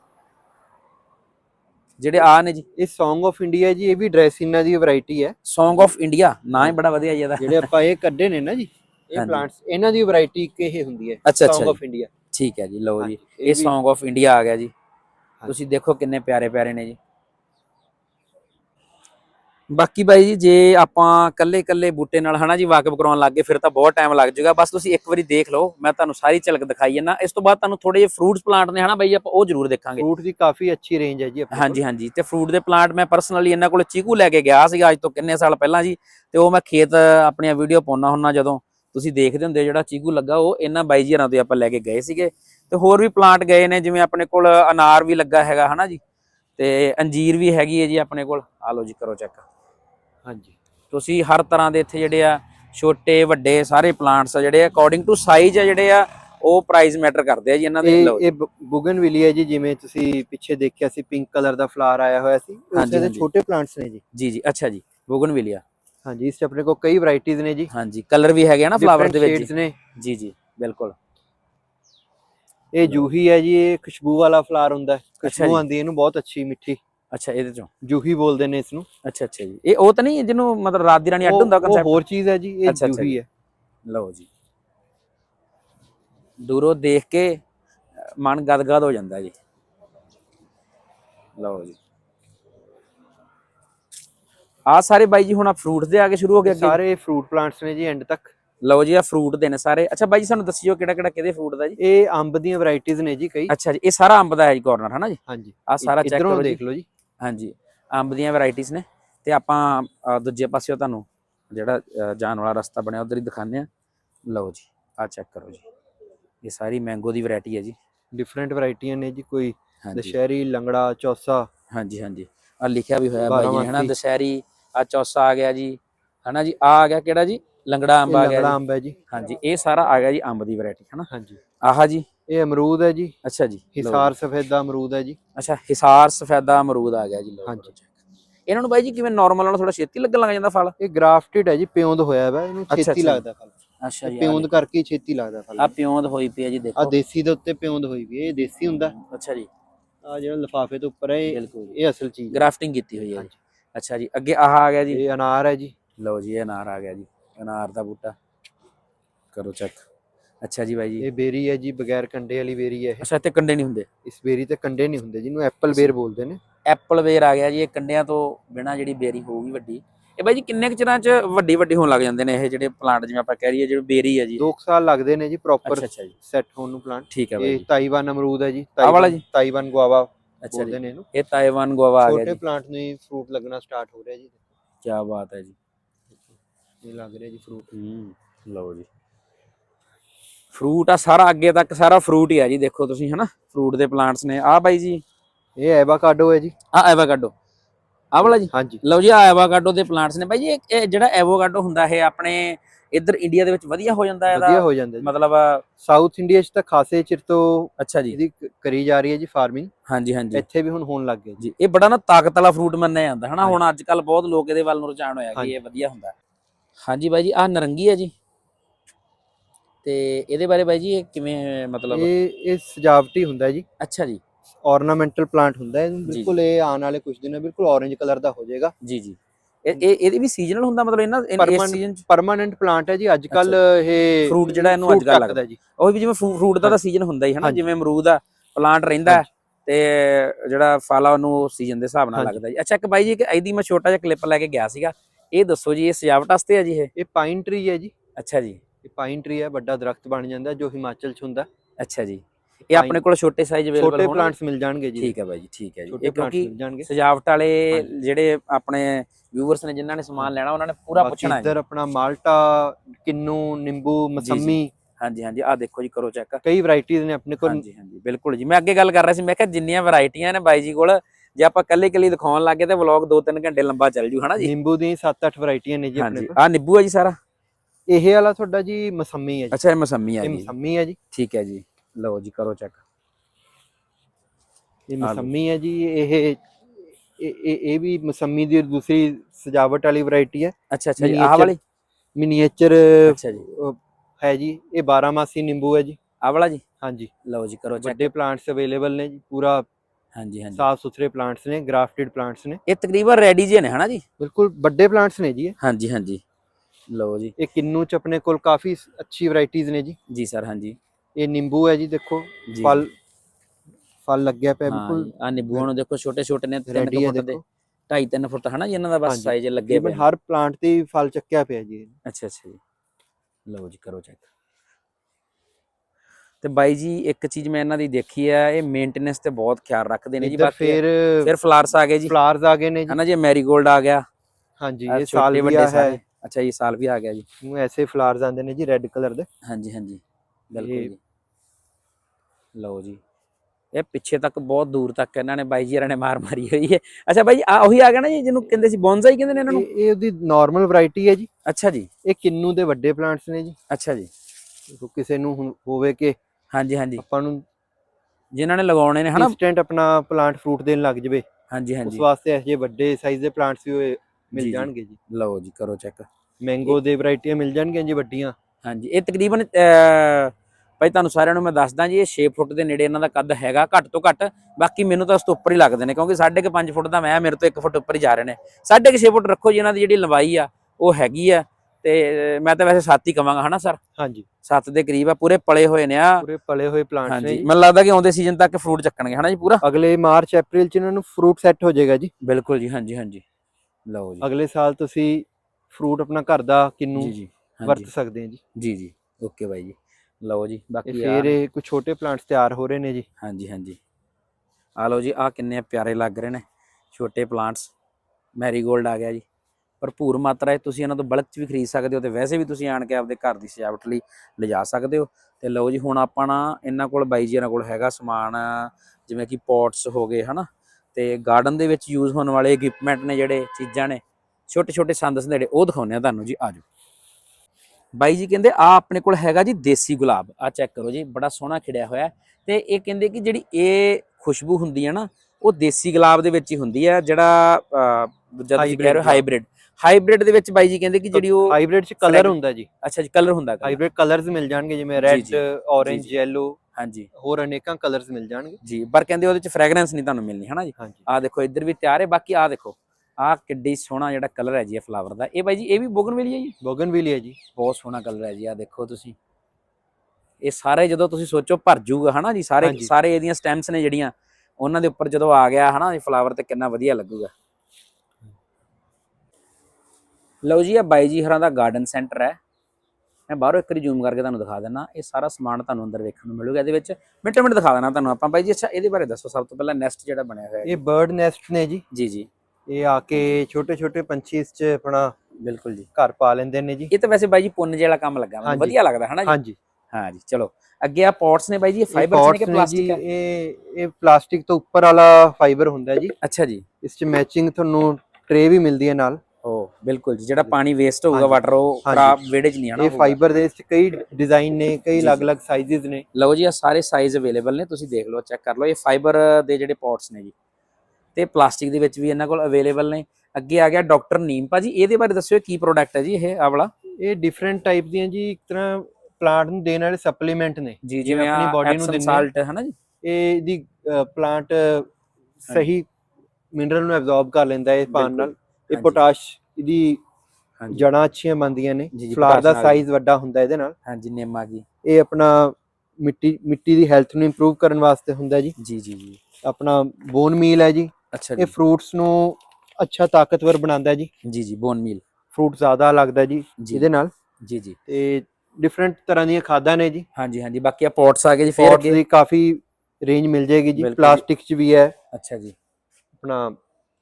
ਜਿਹੜੇ ਆ ਨੇ ਜੀ ਇਹ Song of India ਜੀ ਇਹ ਵੀ ਡਰੈਸਿਨਾ ਦੀ ਵੈਰਾਈਟੀ ਹੈ। Song of India ਨਾਂ ਹੀ ਬੜਾ ਵਧੀਆ ਜੀ ਇਹਦਾ। ਜਿਹੜੇ ਆਪਾਂ ਇਹ ਕੱਢੇ ਨੇ ਨਾ ਜੀ ਇਹ। ਪਲਾਂਟਸ ਇਹਨਾਂ ਦੀ ਵੈਰਾਈਟੀ ਇੱਕ ਇਹ ਹੁੰਦੀ ਹੈ Song of India ਠੀਕ ਹੈ ਜੀ ਲਓ ਜੀ ਇਹ Song of India ਆ ਗਿਆ ਜੀ। ਤੁਸੀਂ ਦੇਖੋ ਕਿੰਨੇ ਪਿਆਰੇ ਪਿਆਰੇ ਨੇ ਜੀ। ਬਾਕੀ ਬਾਈ ਜੀ ਜੇ ਆਪਾਂ ਕੱਲੇ ਕੱਲੇ ਬੂਟੇ ਨਾਲ ਹਨਾ ਜੀ ਵਾਕਿਫ ਕਰਾਉਣ ਲੱਗੇ ਫਿਰ ਤਾਂ ਬਹੁਤ ਟਾਈਮ ਲੱਗ ਜਾਊਗਾ। ਬਸ ਤੁਸੀਂ ਇੱਕ ਵਾਰੀ ਦੇਖ ਲਓ ਮੈਂ ਤੁਹਾਨੂੰ ਸਾਰੀ ਝਲਕ ਦਿਖਾਈ ਜਨਾ ਇਸ ਤੋਂ ਬਾਅਦ ਤੁਹਾਨੂੰ ਥੋੜੇ ਜਿਹੇ ਫਰੂਟਸ ਪਲਾਂਟ ਨੇ ਹਨਾ ਬਾਈ ਆਪਾਂ ਉਹ ਜ਼ਰੂਰ ਦੇਖਾਂਗੇ। ਫਰੂਟ ਦੀ ਕਾਫੀ ਅੱਛੀ ਰੇਂਜ ਹੈ ਜੀ ਆਪਣੇ ਹਾਂਜੀ ਹਾਂਜੀ। ਤੇ ਫਰੂਟ ਦੇ ਪਲਾਂਟ ਮੈਂ ਪਰਸਨਲੀ ਇਹਨਾਂ ਕੋਲ ਚੀਕੂ ਲੈ ਕੇ ਗਿਆ ਸੀਗਾ ਅੱਜ ਤੋਂ ਕਿੰਨੇ ਸਾਲ ਪਹਿਲਾਂ ਜੀ। ਤੇ ਉਹ ਮੈਂ ਖੇਤ ਆਪਣੀਆਂ ਵੀਡੀਓ ਪਾਉਣਾ ਹੁੰਨਾ ਜਦੋਂ ਤੁਸੀਂ ਦੇਖਦੇ ਹੁੰਦੇ ਜਿਹੜਾ ਚੀਕੂ ਲੱਗਾ ਉਹ ਇਹਨਾਂ ਬਾਈ ਜੀ ਹਰਾਂ ਤੋਂ ਆਪਾਂ ਲੈ ਕੇ ਗਏ ਸੀਗੇ। ਤੇ ਹੋਰ ਵੀ ਪਲਾਂਟ ਗਏ ਨੇ ਜਿਵੇਂ ਆਪਣੇ ਕੋਲ ਅਨਾਰ ਵੀ ਲੱਗਾ ਹੈਗਾ ਹਨਾ ਜੀ। ਤੇ ਅੰਜੀਰ ਵੀ ਹੈਗੀ ਹੈ ਜੀ ਆਪਣੇ ਕੋਲ। ਆ ਲਓ ਜੀ ਕਰੋ ਚੈੱਕ ਹਾਂਜੀ। ਤੁਸੀਂ ਹਰ ਤਰ੍ਹਾਂ ਦੇ ਇੱਥੇ ਜਿਹੜੇ ਆ ਛੋਟੇ ਵੱਡੇ ਸਾਰੇ ਪਲਾਂਟਸ ਆ ਜਿਹੜੇ ਅਕੋਰਡਿੰਗ ਟੂ ਸਾਈਜ਼ ਆ ਜਿਹੜੇ ਆ ਉਹ ਪ੍ਰਾਈਸ ਮੈਟਰ ਕਰਦੇ ਆ ਜੀ ਇਹਨਾਂ ਦੇ ਜੀ। ਇਹ ਬੁਗਨਵਿਲੀ ਹੈ ਜੀ ਜਿਵੇਂ ਤੁਸੀਂ ਪਿੱਛੇ ਦੇਖਿਆ ਸੀ ਪਿੰਕ ਕਲਰ ਦਾ ਫਲਾਰ ਆਇਆ ਹੋਇਆ ਸੀ ਉਸੇ ਦੇ। ਛੋਟੇ ਪਲਾਂਟਸ ਨੇ ਜੀ। ਜੀ ਜੀ ਅੱਛਾ ਜੀ ਬੋਗਨਵਿਲੀਆ ਹਾਂਜੀ ਇਸ 'ਚ ਆਪਣੇ ਕੋਲ ਕਈ ਵੈਰਾਈਟੀਆਂ ਨੇ ਜੀ। ਹਾਂਜੀ ਕਲਰ ਵੀ ਹੈਗੇ ਆ ਨਾ ਫਲਾਵਰ ਦੇ ਵਿੱਚ। ਨੇ। ਜੀ ਜੀ ਬਿਲਕੁਲ। ਇਹ ਜੂਹੀ ਹੈ ਜੀ ਇਹ ਖੁਸ਼ਬੂ ਵਾਲਾ ਫਲਾਰ ਹੁੰਦਾ ਹੈ। ਜੀ। ਖੁਸ਼ਬੂ ਆਂਦੀ ਇਹਨੂੰ ਬਹੁਤ ਅੱਛੀ ਮਿੱਠੀ ਅੱਛਾ ਇਹਦੇ ਚੋਂ? ਜੂਹੀ ਬੋਲਦੇ ਨੇ ਇਸ ਨੂੰ ਅੱਛਾ ਅੱਛਾ ਜੀ। ਇਹ ਉਹ ਤਾਂ ਨਹੀਂ ਜਿਹਨੂੰ ਮਤਲਬ ਰਾਤ ਦੀ ਰਾਣੀ ਅੱਡ ਹੁੰਦਾ ਉਹ ਕਨਸੈਪਟ ਹੋਰ ਚੀਜ਼ ਹੈ ਜੀ ਇਹ ਜੂਹੀ। ਹੈ। ਲਓ ਜੀ। ਦੂਰੋਂ ਦੇਖ ਕੇ ਮਨ ਗਦਗਦ ਹੋ ਜਾਂਦਾ ਜੀ। ਲਓ ਜੀ। ਆ ਸਾਰੇ ਬਾਈ ਜੀ ਹੁਣ ਆ ਫਰੂਟਸ ਦੇ ਆ ਕੇ ਸ਼ੁਰੂ ਹੋ ਗਏ ਅੱਗੇ? ਸਾਰੇ ਫਰੂਟ ਪਲਾਂਟਸ ਨੇ ਜੀ ਐਂਡ ਤੱਕ। ਲਓ ਜੀ ਆ ਫਰੂਟ ਦੇ ਨੇ ਸਾਰੇ। ਅੱਛਾ ਬਾਈ ਜੀ ਸਾਨੂੰ ਦੱਸਿਓ ਕਿਹੜਾ ਕਿਹੜਾ ਕਿਹਦੇ ਫਰੂਟ ਦਾ ਜੀ? ਇਹ ਅੰਬ ਦੀਆਂ ਵੈਰਾਈਟੀਆਂ ਨੇ ਜੀ ਕਈ। ਅੱਛਾ ਜੀ ਇਹ ਸਾਰਾ ਅੰਬ ਦਾ ਹੈ ਜੀ ਕਾਰਨਰ ਹਨਾ ਜੀ? ਹਾਂਜੀ। ਆ ਸਾਰਾ ਚੈੱਕ ਕਰੋ ਜੀ। ਦੇਖ ਲਓ ਜੀ। ਹਾਂਜੀ ਅੰਬ ਦੀਆਂ ਵੈਰਾਈਟੀਆਂ ਨੇ ਤੇ ਆਪਾਂ ਦੂਜੇ ਪਾਸਿਓ ਤੁਹਾਨੂੰ ਜਿਹੜਾ ਜਾਣ ਵਾਲਾ ਰਸਤਾ ਬਣਿਆ ਉਧਰ ਹੀ ਦਿਖਾਉਂਦੇ ਆ ਲਓ ਜੀ ਆ ਚੈੱਕ ਕਰੋ ਜੀ। ਇਹ ਸਾਰੀ ਮੈਂਗੋ ਦੀ ਵੈਰਾਈਟੀ ਹੈ ਜੀ। ਡਿਫਰੈਂਟ ਵੈਰਾਈਟੀਆਂ ਨੇ ਜੀ ਕੋਈ ਦਸ਼ਹਿਰੀ ਲੰਗੜਾ ਚੌਸਾ। ਹਾਂਜੀ ਹਾਂਜੀ। ਆ ਲਿਖਿਆ ਵੀ ਹੋਇਆ ਬਾਈ ਜੀ ਹਨਾ। ਦਸ਼ਹਿਰੀ ਆ ਚੌਸਾ ਆ ਗਿਆ ਜੀ ਹਨਾ ਜੀ ਆ ਆ ਗਿਆ ਕਿਹੜਾ ਜੀ? ਲੰਗੜਾ ਅੰਬ ਆ ਗਿਆ ਲੰਗੜਾ ਅੰਬ ਹੈ ਜੀ। ਹਾਂਜੀ ਇਹ ਸਾਰਾ ਆ ਗਿਆ ਜੀ ਅੰਬ ਦੀ ਵੈਰਾਈਟੀ ਹਨਾ। ਹਾਂਜੀ। ਆਹ ਜੀ ਇਹ ਅਮਰੂਦ ਹੈ ਜੀ। ਅੱਛਾ ਜੀ ਹਿਸਾਰ ਸਫੇਦਾ ਅਮਰੂਦ ਹੈ ਜੀ। ਅੱਛਾ ਹਿਸਾਰ ਸਫੈਦਾ ਅਮਰੂਦ ਆ ਗਿਆ ਜੀ ਲਓ ਹਾਂਜੀ। ਇਹਨਾਂ ਨੂੰ ਬਾਈ ਜੀ ਕਿਵੇਂ ਨਾਰਮਲ ਨਾਲੋਂ ਥੋੜਾ ਛੇਤੀ ਲੱਗਣ ਲੱਗ ਜਾਂਦਾ ਫਲ? ਇਹ ਗ੍ਰਾਫਟਡ ਹੈ ਜੀ ਪਿਉਂਦ ਹੋਇਆ ਵਾ ਇਹਨੂੰ ਛੇਤੀ। ਲੱਗਦਾ ਫਲ। ਅੱਛਾ ਜੀ ਪਿਉਂਦ ਕਰਕੇ ਛੇਤੀ ਲੱਗਦਾ ਫਲ। ਆ ਪਿਉਂਦ ਹੋਈ ਪਈ ਹੈ ਜੀ ਆ ਦੇਖੋ ਦੇਸੀ ਦੇ ਉੱਤੇ ਪਿਉਂਦ ਹੋਈ ਵੀ ਇਹ ਦੇਸੀ ਹੁੰਦਾ। ਅੱਛਾ ਜੀ। ਆ ਜਿਹੜਾ ਲਿਫਾਫੇ ਤੋਂ ਉੱਪਰ ਹੈ ਇਹ ਅਸਲ ਚੀਜ਼ ਗ੍ਰਾਫਟਿੰਗ ਕੀਤੀ ਹੋਈ ਹੈ। ਜੀ। ਅੱਛਾ ਜੀ ਅੱਗੇ ਆਹ ਆ ਗਿਆ ਜੀ। ਇਹ ਅਨਾਰ ਹੈ ਜੀ। ਲਓ ਜੀ ਇਹ ਅਨਾਰ ਆ ਗਿਆ ਜੀ। ਅਨਾਰ ਦਾ ਬੂਟਾ। ਕਰੋ ਚੈੱਕ ਅੱਛਾ ਜੀ ਬਾਈ ਜੀ। ਇਹ ਬੇਰੀ ਹੈ ਜੀ ਬਗੈਰ ਕੰਡੇ ਵਾਲੀ ਬੇਰੀ ਹੈ ਇਹ। ਅੱਛਾ ਤੇ ਕੰਡੇ ਨਹੀਂ ਹੁੰਦੇ? ਇਸ ਬੇਰੀ ਤੇ ਕੰਡੇ ਨਹੀਂ ਹੁੰਦੇ ਜਿਹਨੂੰ ਐਪਲ ਬੇਰ ਬੋਲਦੇ ਨੇ। ਐਪਲ ਵੇਰ ਆ ਗਿਆ ਜੀ ਇਹ ਕੰਡਿਆਂ ਤੋਂ ਬਿਨਾ ਜਿਹੜੀ ਬੇਰੀ ਹੋਊਗੀ ਵੱਡੀ। ਇਹ ਬਾਈ ਜੀ ਕਿੰਨੇ ਕੁ ਚਿਰਾਂ ਚ ਵੱਡੀ ਵੱਡੀ ਹੋਣ ਲੱਗ ਜਾਂਦੇ ਨੇ ਇਹ ਜਿਹੜੇ ਪਲਾਂਟ ਜਿਵੇਂ ਆਪਾਂ ਕਹਿ ਰਹੀਏ ਜਿਹੜੇ ਬੇਰੀ ਹੈ ਜੀ? 2 ਸਾਲ ਲੱਗਦੇ ਨੇ ਜੀ ਪ੍ਰੋਪਰ ਸੈੱਟ ਹੋਣ ਨੂੰ ਪਲਾਂਟ। ਠੀਕ ਹੈ ਬਾਈ ਇਹ ਤਾਈਵਾਨ ਅਮਰੂਦ ਹੈ ਜੀ? ਤਾਈਵਾਨ ਅੱਛਾ ਬੋਲਦੇ ਨੇ ਇਹਨੂੰ। ਇਹ ਤਾਇਵਾਨ ਗੋਵਾ ਆ ਗਿਆ ਛੋਟੇ ਪਲਾਂਟ ਨੂੰ ਹੀ ਫਰੂਟ ਲੱਗਣਾ ਸਟਾਰਟ ਹੋ ਰਿਹਾ ਜੀ। ਕੀ ਬਾਤ ਹੈ ਜੀ। ਇਹ ਲੱਗ ਰਿਹਾ ਜੀ ਫਰੂਟ ਹੂੰ ਲਓ ਜੀ। ਫਰੂਟ ਆ ਸਾਰਾ ਅੱਗੇ ਤੱਕ ਸਾਰਾ ਫਰੂਟ ਹੀ ਆ ਜੀ ਦੇਖੋ ਤੁਸੀਂ ਹਨਾ ਫਰੂਟ ਦੇ ਪਲਾਂਟਸ ਨੇ। ਆ ਬਾਈ ਜੀ। ਇਹ ਐਵਾਕਾਡੋ ਹੈ ਜੀ। ਆ ਐਵਾਕਾਡੋ। ਆ ਵਾਲਾ ਜੀ। ਹਾਂਜੀ। ਲਓ ਜੀ ਆ ਐਵਾਕਾਡੋ ਦੇ ਪਲਾਂਟਸ ਨੇ। ਬਾਈ ਜੀ ਇਹ- ਜਿਹੜਾ ਐਵੋਕਾਡੋ ਹੁੰਦਾ ਇਹ ਆਪਣੇ ਇੱਧਰ ਇੰਡੀਆ ਦੇ ਵਿੱਚ ਵਧੀਆ ਹੋ ਜਾਂਦਾ ਵਧੀਆ ਇਹਦਾ ਹੋ ਜਾਂਦਾ ਜੀ। ਮਤਲਬ ਸਾਊਥ ਇੰਡੀਆ 'ਚ ਤਾਂ ਖਾਸੇ ਚਿਰ ਤੋਂ ਅੱਛਾ ਜੀ। ਇਹਦੀ ਕਰੀ ਜਾ ਰਹੀ ਹੈ ਜੀ ਫਾਰਮਿੰਗ। ਹਾਂਜੀ ਹਾਂਜੀ। ਇੱਥੇ ਵੀ ਹੁਣ ਹੋਣ ਲੱਗ ਗਿਆ ਜੀ। ਇਹ ਬੜਾ ਨਾ ਤਾਕਤ ਵਾਲਾ ਫਰੂਟ ਮੰਨਿਆ ਜਾਂਦਾ ਹਨਾ? ਹੁਣ ਅੱਜ ਕੱਲ ਬਹੁਤ ਲੋਕ ਇਹਦੇ ਵੱਲ ਨੂੰ ਰੁਝਾਨ ਹੋਇਆ ਕਿ। ਇਹ ਵਧੀਆ ਹੁੰਦਾ। ਹਾਂਜੀ ਬਾਈ ਜੀ ਆਹ ਨਰੰਗੀ ਹੈ ਜੀ। ਤੇ ਇਹਦੇ ਬਾਰੇ ਬਾਈ ਜੀ ਇਹ ਕਿਵੇਂ ਮਤਲਬ? ਇਹ ਇਹ ਸਜਾਵਟੀ ਹੁੰਦਾ ਜੀ। ਅੱਛਾ ਜੀ। Ornamental ਪਲਾਂਟ ਹੁੰਦਾ ਹੈ। ਬਿਲਕੁਲ ਇਹ ਆਉਣ ਵਾਲੇ ਕੁਝ ਦਿਨਾਂ ਬਿਲਕੁਲ orange ਕਲਰ ਦਾ ਹੋ ਜਾਏਗਾ। ਜੀ ਜੀ। ਇਹ ਇਹ ਇਹਦੀ ਵੀ ਸੀਜ਼ਨਲ ਹੁੰਦਾ ਮਤਲਬ ਇਹਨਾਂ ਇਸ ਸੀਜ਼ਨ ਚ? ਪਰਮਾਨੈਂਟ ਪਲਾਂਟ ਹੈ ਜੀ। ਅੱਜ ਕੱਲ ਇਹ Fruit ਜਿਹੜਾ ਇਹਨੂੰ fruit ਅੱਜ-ਕੱਲ੍ਹ ਚੱਕਦਾ ਜੀ। ਉਹ ਵੀ ਜਿਵੇਂ ਫਰੂਟ ਦਾ ਤਾਂ ਸੀਜ਼ਨ ਹੁੰਦਾ ਹੀ ਹਨਾ। ਜਿਵੇਂ ਅਮਰੂਦ ਆ ਪਲਾਂਟ ਰਹਿੰਦਾ ਤੇ ਜਿਹੜਾ ਫਲ ਆ ਉਹਨੂੰ ਸੀਜ਼ਨ ਦੇ ਹਿਸਾਬ ਨਾਲ। ਲੱਗਦਾ ਜੀ। ਅੱਛਾ ਇੱਕ ਬਾਈ ਜੀ ਇੱਕ ਇਹਦੀ ਮੈਂ ਛੋਟਾ ਜਿਹਾ ਕਲਿੱਪ ਲੈ ਕੇ ਗਿਆ ਸੀਗਾ। ਇਹ ਦੱਸੋ ਜੀ ਇਹ ਸਜਾਵਟ ਵਾਸਤੇ ਆ ਜੀ ਇਹ? ਇਹ ਪਾਈਨ ਟਰੀ ਹੈ ਜੀ। ਅੱਛਾ ਜੀ। ਇਹ ਪਾਈਨ ਟਰੀ ਹੈ ਵੱਡਾ ਦਰਖਤ ਬਣ ਜਾਂਦਾ ਜੋ ਹਿਮਾਚਲ 'ਚ ਹੁੰਦਾ। ਅੱਛਾ ਜੀ। ਇਹ ਆਪਣੇ ਕੋਲ ਛੋਟੇ ਸਾਈਜ਼ ਅਵੇਲੇਬਲ ਛੋਟੇ ਹੋਣਗੇ? ਪਲਾਂਟਸ ਮਿਲ ਜਾਣਗੇ ਜੀ। ਠੀਕ ਹੈ ਬਾਈ ਜੀ ਠੀਕ ਹੈ ਜੀ। ਛੋਟੇ ਇਹ ਪਲਾਂਟਸ ਕਿਉਂਕਿ ਮਿਲ ਜਾਣਗੇ। ਸਜਾਵਟ ਵਾਲੇ। ਜਿਹੜੇ ਆਪਣੇ ਵਿਊਅਰਸ ਨੇ ਜਿਨ੍ਹਾਂ ਨੇ ਸਮਾਨ ਲੈਣਾ ਉਹਨਾਂ ਨੇ ਪੂਰਾ ਪੁੱਛਣਾ ਹੈ। ਇੱਧਰ ਆਪਣਾ ਮਾਲਟਾ ਕਿੰਨੂ ਨਿੰਬੂ ਮਸੰਮੀ। ਹਾਂਜੀ ਹਾਂਜੀ। ਆਹ ਦੇਖੋ ਜੀ ਕਰੋ ਚੈੱਕ। ਕਈ ਵੈਰਾਈਟੀਆਂ ਨੇ ਆਪਣੇ ਕੋਲ। ਹਾਂਜੀ ਹਾਂਜੀ। ਬਿਲਕੁਲ ਜੀ। ਮੈਂ ਅੱਗੇ ਗੱਲ ਕਰ ਰਿਹਾ ਸੀ ਮੈਂ ਕਿਹਾ ਜਿੰਨੀਆਂ ਵੈਰਾਈਟੀਆਂ ਨੇ ਬਾਈ ਜੀ ਕੋਲ ਜੇ ਆਪਾਂ ਕੱਲੇ ਕੱਲੇ ਦਿਖਾਉਣ ਲੱਗੇ ਤੇ ਵਲੌਗ 2-3 ਘੰਟੇ ਲੰਬਾ ਚੱਲ ਜੂ ਹਨਾ ਜੀ? ਨਿੰਬੂ ਦੀਆਂ 7-8 ਵੈਰਾਈਟੀਆਂ ਨੇ ਜੀ ਆਪਣੇ ਕੋਲ। ਆਹ ਨਿੱਬੂ ਹੈ ਜੀ ਸਾਰਾ। ਇਹ ਵਾਲਾ ਤੁਹਾਡਾ ਜੀ ਮਸੰਮੀ ਹੈ ਜੀ। ਅੱਛਾ ਇਹ ਮਸੰਮੀ ਇਹ ਗਈ ਮਸੰਮੀ ਹੈ ਜੀ। ਠੀਕ ਹੈ ਜੀ। ਲਓ ਜੀ ਕਰੋ ਚੈੱਕ। ਇਹ। ਮਸੰਮੀ ਹੈ ਜੀ ਇਹ ਇਹ ਇਹ ਵੀ ਮਸੰਮੀ ਦੀ ਦੂਸਰੀ ਸਜਾਵਟ ਵਾਲੀ ਵੈਰਾਈਟੀ ਹੈ। ਅੱਛਾ ਅੱਛਾ ਜੀ ਆਹ ਵਾਲੀ? ਮਿਨੀਏਚਰ ਅੱਛਾ ਜੀ। ਹੈ ਜੀ ਇਹ 12 ਮਾਸੀ ਨਿੰਬੂ ਹੈ ਜੀ। ਆਹ ਵਾਲਾ ਜੀ? ਹਾਂਜੀ। ਲਓ ਜੀ ਕਰੋ ਚੈੱਕ। ਵੱਡੇ ਪਲਾਂਟਸ ਅਵੇਲੇਬਲ ਨੇ ਜੀ ਪੂਰਾ ਹਾਂਜੀ ਹਾਂਜੀ। ਸਾਫ਼ ਸੁਥਰੇ ਪਲਾਂਟਸ ਨੇ ਗ੍ਰਾਫਟਡ ਪਲਾਂਟਸ ਨੇ। ਇਹ ਤਕਰੀਬਨ ਰੈਡੀ ਜੇ ਨੇ ਹਨਾ ਜੀ? ਬਿਲਕੁਲ ਵੱਡੇ ਪਲਾਂਟਸ ਨੇ ਜੀ ਇਹ। ਹਾਂਜੀ ਹਾਂਜੀ। ਲਓ ਜੀ। ਇਹ ਕਿੰਨੂ ਚ ਆਪਣੇ ਕੋਲ ਕਾਫੀ ਅੱਛੀ ਵੈਰਾਈਟੀਆਂ ਨੇ ਜੀ। ਜੀ ਸਰ ਹਾਂਜੀ। ਇਹ ਨਿੰਬੂ ਹੈ ਜੀ ਦੇਖੋ ਫਲ ਫਲ ਲੱਗਿਆ ਪਿਆ ਬਿਲਕੁਲ। ਆ ਨਿੰਬੂਆਂ ਨੂੰ ਦੇਖੋ ਛੋਟੇ ਛੋਟੇ ਨੇ 3 ਰੈਡੀ ਹੈ ਫੁੱਟ ਦੇ ਦੇਖੋ 2.5 3 ਫੁੱਟ ਹਨਾ ਜੀ ਇਹਨਾਂ ਦਾ ਬਸ। ਸਾਈਜ਼ ਲੱਗੇ ਪਏ ਹਰ ਪਲਾਂਟ ਤੇ ਫਲ ਚੱਕਿਆ ਪਿਆ ਜੀ। ਅੱਛਾ ਅੱਛਾ ਜੀ। ਲਓ ਜੀ ਕਰੋ ਚੈੱਕ ਤੇ ਬਾਈ ਜੀ ਇੱਕ ਚੀਜ਼ ਮੈਂ ਇਹਨਾਂ ਦੀ ਦੇਖੀ ਹੈ ਇਹ ਮੇਨਟੇਨੈਂਸ ਤੇ ਬਹੁਤ ਖਿਆਲ ਰੱਖਦੇ ਨੇ ਜੀ ਬਾਕੀ ਫਿਰ ਫਿਰ ਫਲਾਰਸ ਆ ਗਏ ਜੀ। ਫਲਾਵਰਸ ਆ ਗਏ ਨੇ ਜੀ। ਹਨਾ ਜੀ ਮੈਰੀਗੋਲਡ ਆ ਗਿਆ। ਹਾਂਜੀ ਇਹ ਸਾਲਵੀਆ ਵੱਡੇ ਹੈ। ਸਾਰੇ। ਅੱਛਾ ਜੀ ਸਾਲ ਵੀ ਆ ਗਿਆ ਜੀ। ਨੂੰ ਐਸੇ ਫਲਾਵਰਸ ਆਉਂਦੇ ਨੇ ਜੀ ਰੈੱਡ ਕਲਰ ਦੇ। ਹਾਂਜੀ ਹਾਂਜੀ। ਬਿਲਕੁਲ ਇਹ- ਜੀ। ਲਓ ਜੀ। ਇਹ ਪਿੱਛੇ ਤੱਕ ਬਹੁਤ ਦੂਰ ਤੱਕ ਇਹਨਾਂ ਨੇ ਬਾਈ ਜੀ ਹਰਾਂ ਨੇ ਮਾਰ ਮਾਰੀ ਹੋਈ ਹੈ। ਅੱਛਾ ਬਾਈ ਆ ਉਹੀ ਆ ਗਿਆ ਨਾ ਜੀ ਜਿਹਨੂੰ ਕਹਿੰਦੇ ਸੀ ਬੌਂਜ਼ਾਈ ਕਹਿੰਦੇ ਨੇ ਇਹਨਾਂ ਨੂੰ? ਇਹ ਇਹ ਉਹਦੀ ਨਾਰਮਲ ਵੈਰਾਈਟੀ ਹੈ ਜੀ। ਅੱਛਾ ਜੀ। ਇਹ ਕਿੰਨੂ ਦੇ ਵੱਡੇ ਪਲਾਂਟਸ ਨੇ ਜੀ। ਅੱਛਾ ਜੀ। ਕਿਸੇ ਨੂੰ ਹੋਵੇ ਕਿ ਹਾਂਜੀ ਹਾਂਜੀ। ਆਪਾਂ ਨੂੰ ਜਿਨ੍ਹਾਂ ਨੇ ਲਗਾਉਣੇ ਨੇ ਹਨਾ? ਇਨਸਟੈਂਟ ਆਪਣਾ ਪਲਾਂਟ ਫਰੂਟ ਦੇਣ ਲੱਗ ਜਵੇ। ਹਾਂਜੀ ਉਸ ਹਾਂਜੀ ਵਾਸਤੇ ਇਹ ਵੱਡੇ ਸਾਈਜ਼ ਦੇ ਪਲਾਂਟਸ ਵੀ ਮਿਲ। ਜਾਣਗੇ ਜੀ। ਲਓ ਜੀ ਕਰੋ ਚੈੱਕ ਮੈਂਗੋ ਦੇ ਵੈਰਾਈਟੀਆਂ ਮਿਲ ਜਾਣਗੀਆਂ ਜੀ ਵੱਡੀਆਂ? ਹਾਂਜੀ ਇਹ ਤਕਰੀਬਨ ਭਾਈ ਤੁਹਾਨੂੰ ਸਾਰਿਆਂ ਨੂੰ ਮੈਂ ਦੱਸਦਾ ਜੀ ਇਹ 6 ਫੁੱਟ ਦੇ ਨੇੜੇ ਇਹਨਾਂ ਦਾ ਕੱਦ ਹੈਗਾ ਘੱਟ ਤੋਂ ਘੱਟ। ਬਾਕੀ ਮੈਨੂੰ ਤਾਂ ਉਸ ਤੋਂ ਉੱਪਰ ਹੀ ਲੱਗਦੇ ਨੇ ਕਿਉਂਕਿ 5.5 ਫੁੱਟ ਦਾ ਮੈਂ ਮੇਰੇ ਤੋਂ 1 ਫੁੱਟ ਉੱਪਰ ਹੀ ਜਾ ਰਹੇ ਨੇ। 6.5 ਫੁੱਟ ਰੱਖੋ ਜੀ ਇਹਨਾਂ ਦੀ ਜਿਹੜੀ ਲੰਬਾਈ ਆ ਉਹ ਹੈਗੀ ਆ। ਤੇ ਮੈਂ ਤਾਂ ਵੈਸੇ 7 ਹੀ ਕਵਾਂਗਾ ਹਨਾ ਸਰ? ਹਾਂਜੀ। 7 ਦੇ ਕਰੀਬ ਆ ਪੂਰੇ ਪਲੇ ਹੋਏ ਨੇ ਆ। ਪੂਰੇ ਪਲੇ ਹੋਏ ਪਲਾਂਟਸ ਨੇ। ਮੈਨੂੰ ਲੱਗਦਾ ਕਿ ਆਉਂਦੇ ਸੀਜ਼ਨ ਤੱਕ ਫਰੂਟ ਚੱਕਣਗੇ ਹਨਾ ਜੀ ਪੂਰਾ? ਅਗਲੇ ਮਾਰਚ ਅਪ੍ਰੈਲ ਚ ਇਹਨਾਂ ਨੂੰ ਫਰੂਟ ਸੈੱਟ ਹੋ ਜਾਏਗਾ ਜੀ। ਬਿਲਕੁਲ ਜੀ ਹਾਂਜੀ ਹਾਂਜੀ। ਲਓ ਜੀ। ਅਗਲੇ ਸਾਲ ਤੁਸੀਂ ਫਰੂਟ ਆਪਣਾ ਘਰ ਦਾ ਕਿੰਨੂ ਜੀ ਜੀ। ਵਰਤ ਸਕਦੇ ਆ ਜੀ। ਜੀ ਜੀ। ਓਕੇ ਬਾਈ ਜੀ। ਲਓ ਜੀ ਬਾਕੀ ਆ ਫੇਰ ਇਹ ਕੁਝ ਛੋਟੇ ਪਲਾਂਟਸ ਤਿਆਰ ਹੋ ਰਹੇ ਨੇ ਜੀ। ਹਾਂਜੀ ਹਾਂਜੀ। ਆ ਲਓ ਜੀ ਆ ਕਿੰਨੇ ਪਿਆਰੇ ਲੱਗ ਰਹੇ ਨੇ। ਛੋਟੇ ਪਲਾਂਟਸ ਮੈਰੀਗੋਲਡ ਆ ਗਿਆ ਜੀ। ਭਰਪੂਰ ਮਾਤਰਾ ਹੈ। ਤੁਸੀਂ ਇਹਨਾਂ ਤੋਂ ਬਲਕ ਚ ਵੀ ਖਰੀਦ ਸਕਦੇ ਹੋ ਤੇ ਵੈਸੇ ਵੀ ਤੁਸੀਂ ਆਣ ਕੇ ਆਪਦੇ ਘਰ ਦੀ ਸਜਾਵਟ ਲਈ ਲਿਜਾ ਸਕਦੇ ਹੋ। ਤੇ ਲਓ ਜੀ ਹੁਣ ਆਪਾਂ ਨਾ ਇਹਨਾਂ ਕੋਲ ਬਾਈ ਜੀ ਇਹਨਾਂ ਕੋਲ ਹੈਗਾ ਸਮਾਨ ਜਿਵੇਂ ਕਿ ਪੋਟਸ ਹੋ ਗਏ ਹਨਾ? ਤੇ ਗਾਰਡਨ ਦੇ ਵਿੱਚ ਯੂਜ਼ ਹੋਣ ਵਾਲੇ ਇਕਵਿਪਮੈਂਟ ਨੇ ਜਿਹੜੇ ਚੀਜ਼ਾਂ ਨੇ ਛੋਟੇ ਛੋਟੇ ਸੰਦ ਸੰਦੇੜੇ ਉਹ ਦਿਖਾਉਂਦੇ ਆ ਤੁਹਾਨੂੰ ਜੀ ਆਜੋ ਬਾਈ ਜੀ ਕਹਿੰਦੇ ਆ ਆਪਣੇ ਕੋਲ ਹੈਗਾ ਜੀ ਦੇਸੀ ਗੁਲਾਬ ਆ ਚੈੱਕ ਕਰੋ ਜੀ ਬੜਾ ਸੋਹਣਾ ਖਿੜਿਆ ਹੋਇਆ। ਤੇ ਇਹ ਕਹਿੰਦੇ ਕਿ ਜਿਹੜੀ ਇਹ ਖੁਸ਼ਬੂ ਹੁੰਦੀ ਹੈ ਨਾ ਉਹ ਦੇਸੀ ਗੁਲਾਬ ਦੇ ਵਿੱਚ ਹੀ ਹੁੰਦੀ ਹੈ ਜਿਹੜਾ ਜਦ ਤੁਸੀਂ ਕਹਿ ਰਹੇ। ਹਾਈਬ੍ਰਿਡ ਹਾਈਬ੍ਰਿਡ ਦੇ ਵਿੱਚ ਬਾਈ ਜੀ ਕਹਿੰਦੇ ਕਿ ਜਿਹੜੀ ਉਹ ਹਾਈਬ੍ਰਿਡ ਚ ਕਲਰ ਹੁੰਦਾ ਜੀ ਅੱਛਾ ਜੀ ਕਲਰ ਹੁੰਦਾ। ਹਾਈਬ੍ਰਿਡ ਕਲਰਸ ਮਿਲ ਜਾਣਗੇ ਜਿਵੇਂ ਰੈੱਡ। ਔਰੇਂਜ। ਯੈਲੋ ਹਾਂਜੀ। ਹੋਰ ਅਨੇਕਾਂ ਕਲਰਸ ਮਿਲ ਜਾਣਗੇ। ਜੀ ਪਰ ਕਹਿੰਦੇ ਉਹਦੇ ਚ ਫ੍ਰੈਗਰੈਂਸ ਨਹੀਂ ਤੁਹਾਨੂੰ ਮਿਲਣੀ ਹਨਾ ਜੀ? ਆ ਦੇਖੋ ਇੱਧਰ ਵੀ ਤਿਆਰ ਹੈ ਬਾਕੀ ਆ ਦੇਖੋ ਆ ਕਿੱਡੀ ਸੋਹਣਾ ਜਿਹੜਾ ਕਲਰ ਹੈ ਜੀ ਇਹ ਫਲਾਵਰ ਦਾ। ਇਹ ਬਾਈ ਜੀ ਇਹ ਵੀ ਬੋਗਨਵਿਲੀਆ ਜੀ? ਬੋਗਨਵਿਲੀਆ ਜੀ। ਬਹੁਤ ਸੋਹਣਾ ਕਲਰ ਹੈ ਜੀ ਆ ਦੇਖੋ ਤੁਸੀਂ। ਇਹ ਸਾਰੇ ਜਦੋਂ ਤੁਸੀਂ ਸੋਚੋ ਭਰ ਜੂਗਾ ਹਨਾ ਜੀ? ਸਾਰੇ। ਸਾਰੇ ਇਹਦੀਆਂ ਸਟੈਮਸ ਨੇ ਜਿਹੜੀਆਂ ਉਹਨਾਂ ਦੇ ਉੱਪਰ ਜਦੋਂ ਆ ਗਿਆ ਹਨਾ ਇਹ ਫਲਾਵਰ ਤੇ ਕਿੰਨਾ ਵਧੀਆ ਲੱਗੂਗਾ। ਲਓ ਜੀ ਆ ਬਾਈ ਜੀ ਹਰਾਂ ਦਾ ਗਾਰਡਨ ਸੈਂਟਰ ਹੈ। ਮੈਂ ਬਾਹਰੋਂ ਇੱਕ ਵਾਰੀ ਜ਼ੂਮ ਕਰਕੇ ਤੁਹਾਨੂੰ ਦਿਖਾ ਦਿੰਦਾ ਇਹ ਸਾਰਾ ਸਮਾਨ ਤੁਹਾਨੂੰ ਅੰਦਰ ਵੇਖਣ ਨੂੰ ਮਿਲੂਗਾ ਇਹਦੇ ਵਿੱਚ ਮਿੰਟੋ ਮਿੰਟ ਦਿਖਾ ਦੇਣਾ ਤੁਹਾਨੂੰ ਆਪਾਂ ਬਾਈ ਜੀ। ਅੱਛਾ ਇਹਦੇ ਬਾਰੇ ਦੱਸੋ ਸਭ ਤੋਂ ਪਹਿਲਾਂ ਨੈਸਟ ਜਿਹੜਾ ਬਣਿਆ ਹੋਇਆ ਹੈ। ਇਹ ਬਰਡ ਨੈਸਟ ਨੇ ਜੀ। ਜੀ ਜੀ। ਇਹ ਆ ਕੇ ਛੋਟੇ ਛੋਟੇ ਪੰਛੀ ਇਸ ਚ ਆਪਣਾ ਬਿਲਕੁਲ ਜੀ। ਘਰ ਪਾ ਲੈਂਦੇ ਨੇ ਜੀ। ਇਹ ਤਾਂ ਵੈਸੇ ਬਾਈ ਜੀ ਪੁੰਨ ਜਿਹੜਾ ਕੰਮ ਲੱਗਾ ਮੈਨੂੰ। ਵਧੀਆ ਲੱਗਦਾ ਹਨਾ ਜੀ? ਹਾਂਜੀ। ਹਾਂ ਜੀ ਚਲੋ। ਅੱਗੇ ਆ ਪੌਟਸ ਨੇ ਬਾਈ ਜੀ ਫਾਈਬਰ ਨੇ ਕਿ ਪਲਾਸਟਿਕ ਹੈ ਇਹ ਇਹ ਪਲਾਸਟਿਕ ਤੋਂ ਉੱਪਰ ਵਾਲਾ ਫਾਈਬਰ ਹੁੰਦਾ ਜੀ। ਅੱਛਾ ਜੀ। ਇਸ ਚ ਮੈਚਿੰਗ ਤੁਹਾਨੂੰ ਟਰੇ ਵੀ ਮਿਲਦੀ ਹੈ ਨਾਲ। ਓ ਬਿਲਕੁਲ ਜੀ ਜਿਹੜਾ ਪਾਣੀ ਵੇਸਟ ਹੋਊਗਾ। ਵਾਟਰ ਉਹ। ਖਰਾਬ ਵਿਹੜੇ 'ਚ ਨਹੀਂ ਆਣਾ ਇਹ ਫਾਈਬਰ ਦੇ ਵਿੱਚ ਕਈ ਡਿਜ਼ਾਈਨ ਨੇ ਕਈ ਅਲੱਗ-ਅਲੱਗ ਸਾਈਜ਼ਸ ਨੇ। ਲਓ ਜੀ ਆ ਸਾਰੇ ਸਾਈਜ਼ ਅਵੇਲੇਬਲ ਨੇ ਤੁਸੀਂ ਦੇਖ ਲਓ ਚੈੱਕ ਕਰ ਲਓ। ਇਹ ਫਾਈਬਰ ਦੇ ਜਿਹੜੇ ਪੌਟਸ ਨੇ ਜੀ ਤੇ ਪਲਾਸਟਿਕ ਦੇ ਵਿੱਚ ਵੀ ਇਹਨਾਂ ਕੋਲ ਅਵੇਲੇਬਲ ਨੇ। ਅੱਗੇ ਆ ਗਿਆ ਡਾਕਟਰ ਨੀਮ ਭਾਜੀ ਇਹਦੇ ਬਾਰੇ ਦੱਸਿਓ ਕੀ ਪ੍ਰੋਡਕਟ ਹੈ ਜੀ ਇਹ ਆ ਵਾਲਾ? ਇਹ ਡਿਫਰੈਂਟ ਟਾਈਪ ਦੀਆਂ ਜੀ ਇੱਕ ਤਰ੍ਹਾਂ ਪਲਾਂਟ ਨੂੰ ਦੇਣ ਵਾਲੇ ਸਪਲੀਮੈਂਟ ਨੇ। ਜੀ ਜਿਵੇਂ ਆਪਣੀ body ਨੂੰ ਦਿੰਦੇ। ਸਾਲਟ ਹੈ ਨਾ ਜੀ? ਇਹ ਦੀ ਪਲਾਂਟ ਸਹੀ ਮਿਨਰਲ ਨੂੰ ਐਬਜ਼ੌਰਬ ਕਰ ਲੈਂਦਾ ਹੈ ਪਾਣ। ਨਾਲ। ਇਹ। ਪੋਟਾਸ਼ ਇਹਦੀ ਜੜਾਂ ਅੱਛੀਆਂ ਬਣਦੀਆਂ ਨੇ। ਫਲਾਰ ਦਾ। ਸਾਈਜ਼ ਵੱਡਾ ਹੁੰਦਾ ਇਹਦੇ ਨਾਲ। ਹਾਂਜੀ ਨਿੰਮ ਆ ਗਈ ਇਹ ਆਪਣਾ ਮਿੱਟੀ ਮਿੱਟੀ ਦੀ ਹੈਲਥ ਨੂੰ ਇੰਪਰੂਵ ਕਰਨ ਵਾਸਤੇ ਹੁੰਦਾ ਜੀ। ਜੀ ਜੀ ਜੀ। ਆਪਣਾ ਬੋਨ ਮੀਲ ਹੈ ਜੀ। ਅੱਛਾ ਇਹ ਫਰੂਟਸ ਨੂੰ ਅੱਛਾ ਤਾਕਤਵਰ ਬਣਾਉਂਦਾ ਜੀ। ਜੀ ਜੀ ਬੋਨ ਮੀਲ ਫਰੂਟ ਜ਼ਿਆਦਾ ਲੱਗਦਾ ਜੀ ਇਹਦੇ ਨਾਲ। ਜੀ ਜੀ। ਤੇ ਡਿਫਰੈਂਟ ਤਰ੍ਹਾਂ ਦੀਆਂ ਖਾਦਾਂ ਨੇ ਜੀ। ਹਾਂਜੀ ਹਾਂਜੀ। ਬਾਕੀ ਆ ਪੌਟਸ ਆ ਗਏ ਜੀ ਫੇਰ ਅੱਗੇ। ਕਾਫੀ ਰੇਂਜ ਮਿਲ ਜਾਏਗੀ ਜੀ। ਪਲਾਸਟਿਕ ਚ ਵੀ ਹੈ। ਅੱਛਾ ਜੀ। ਆਪਣਾ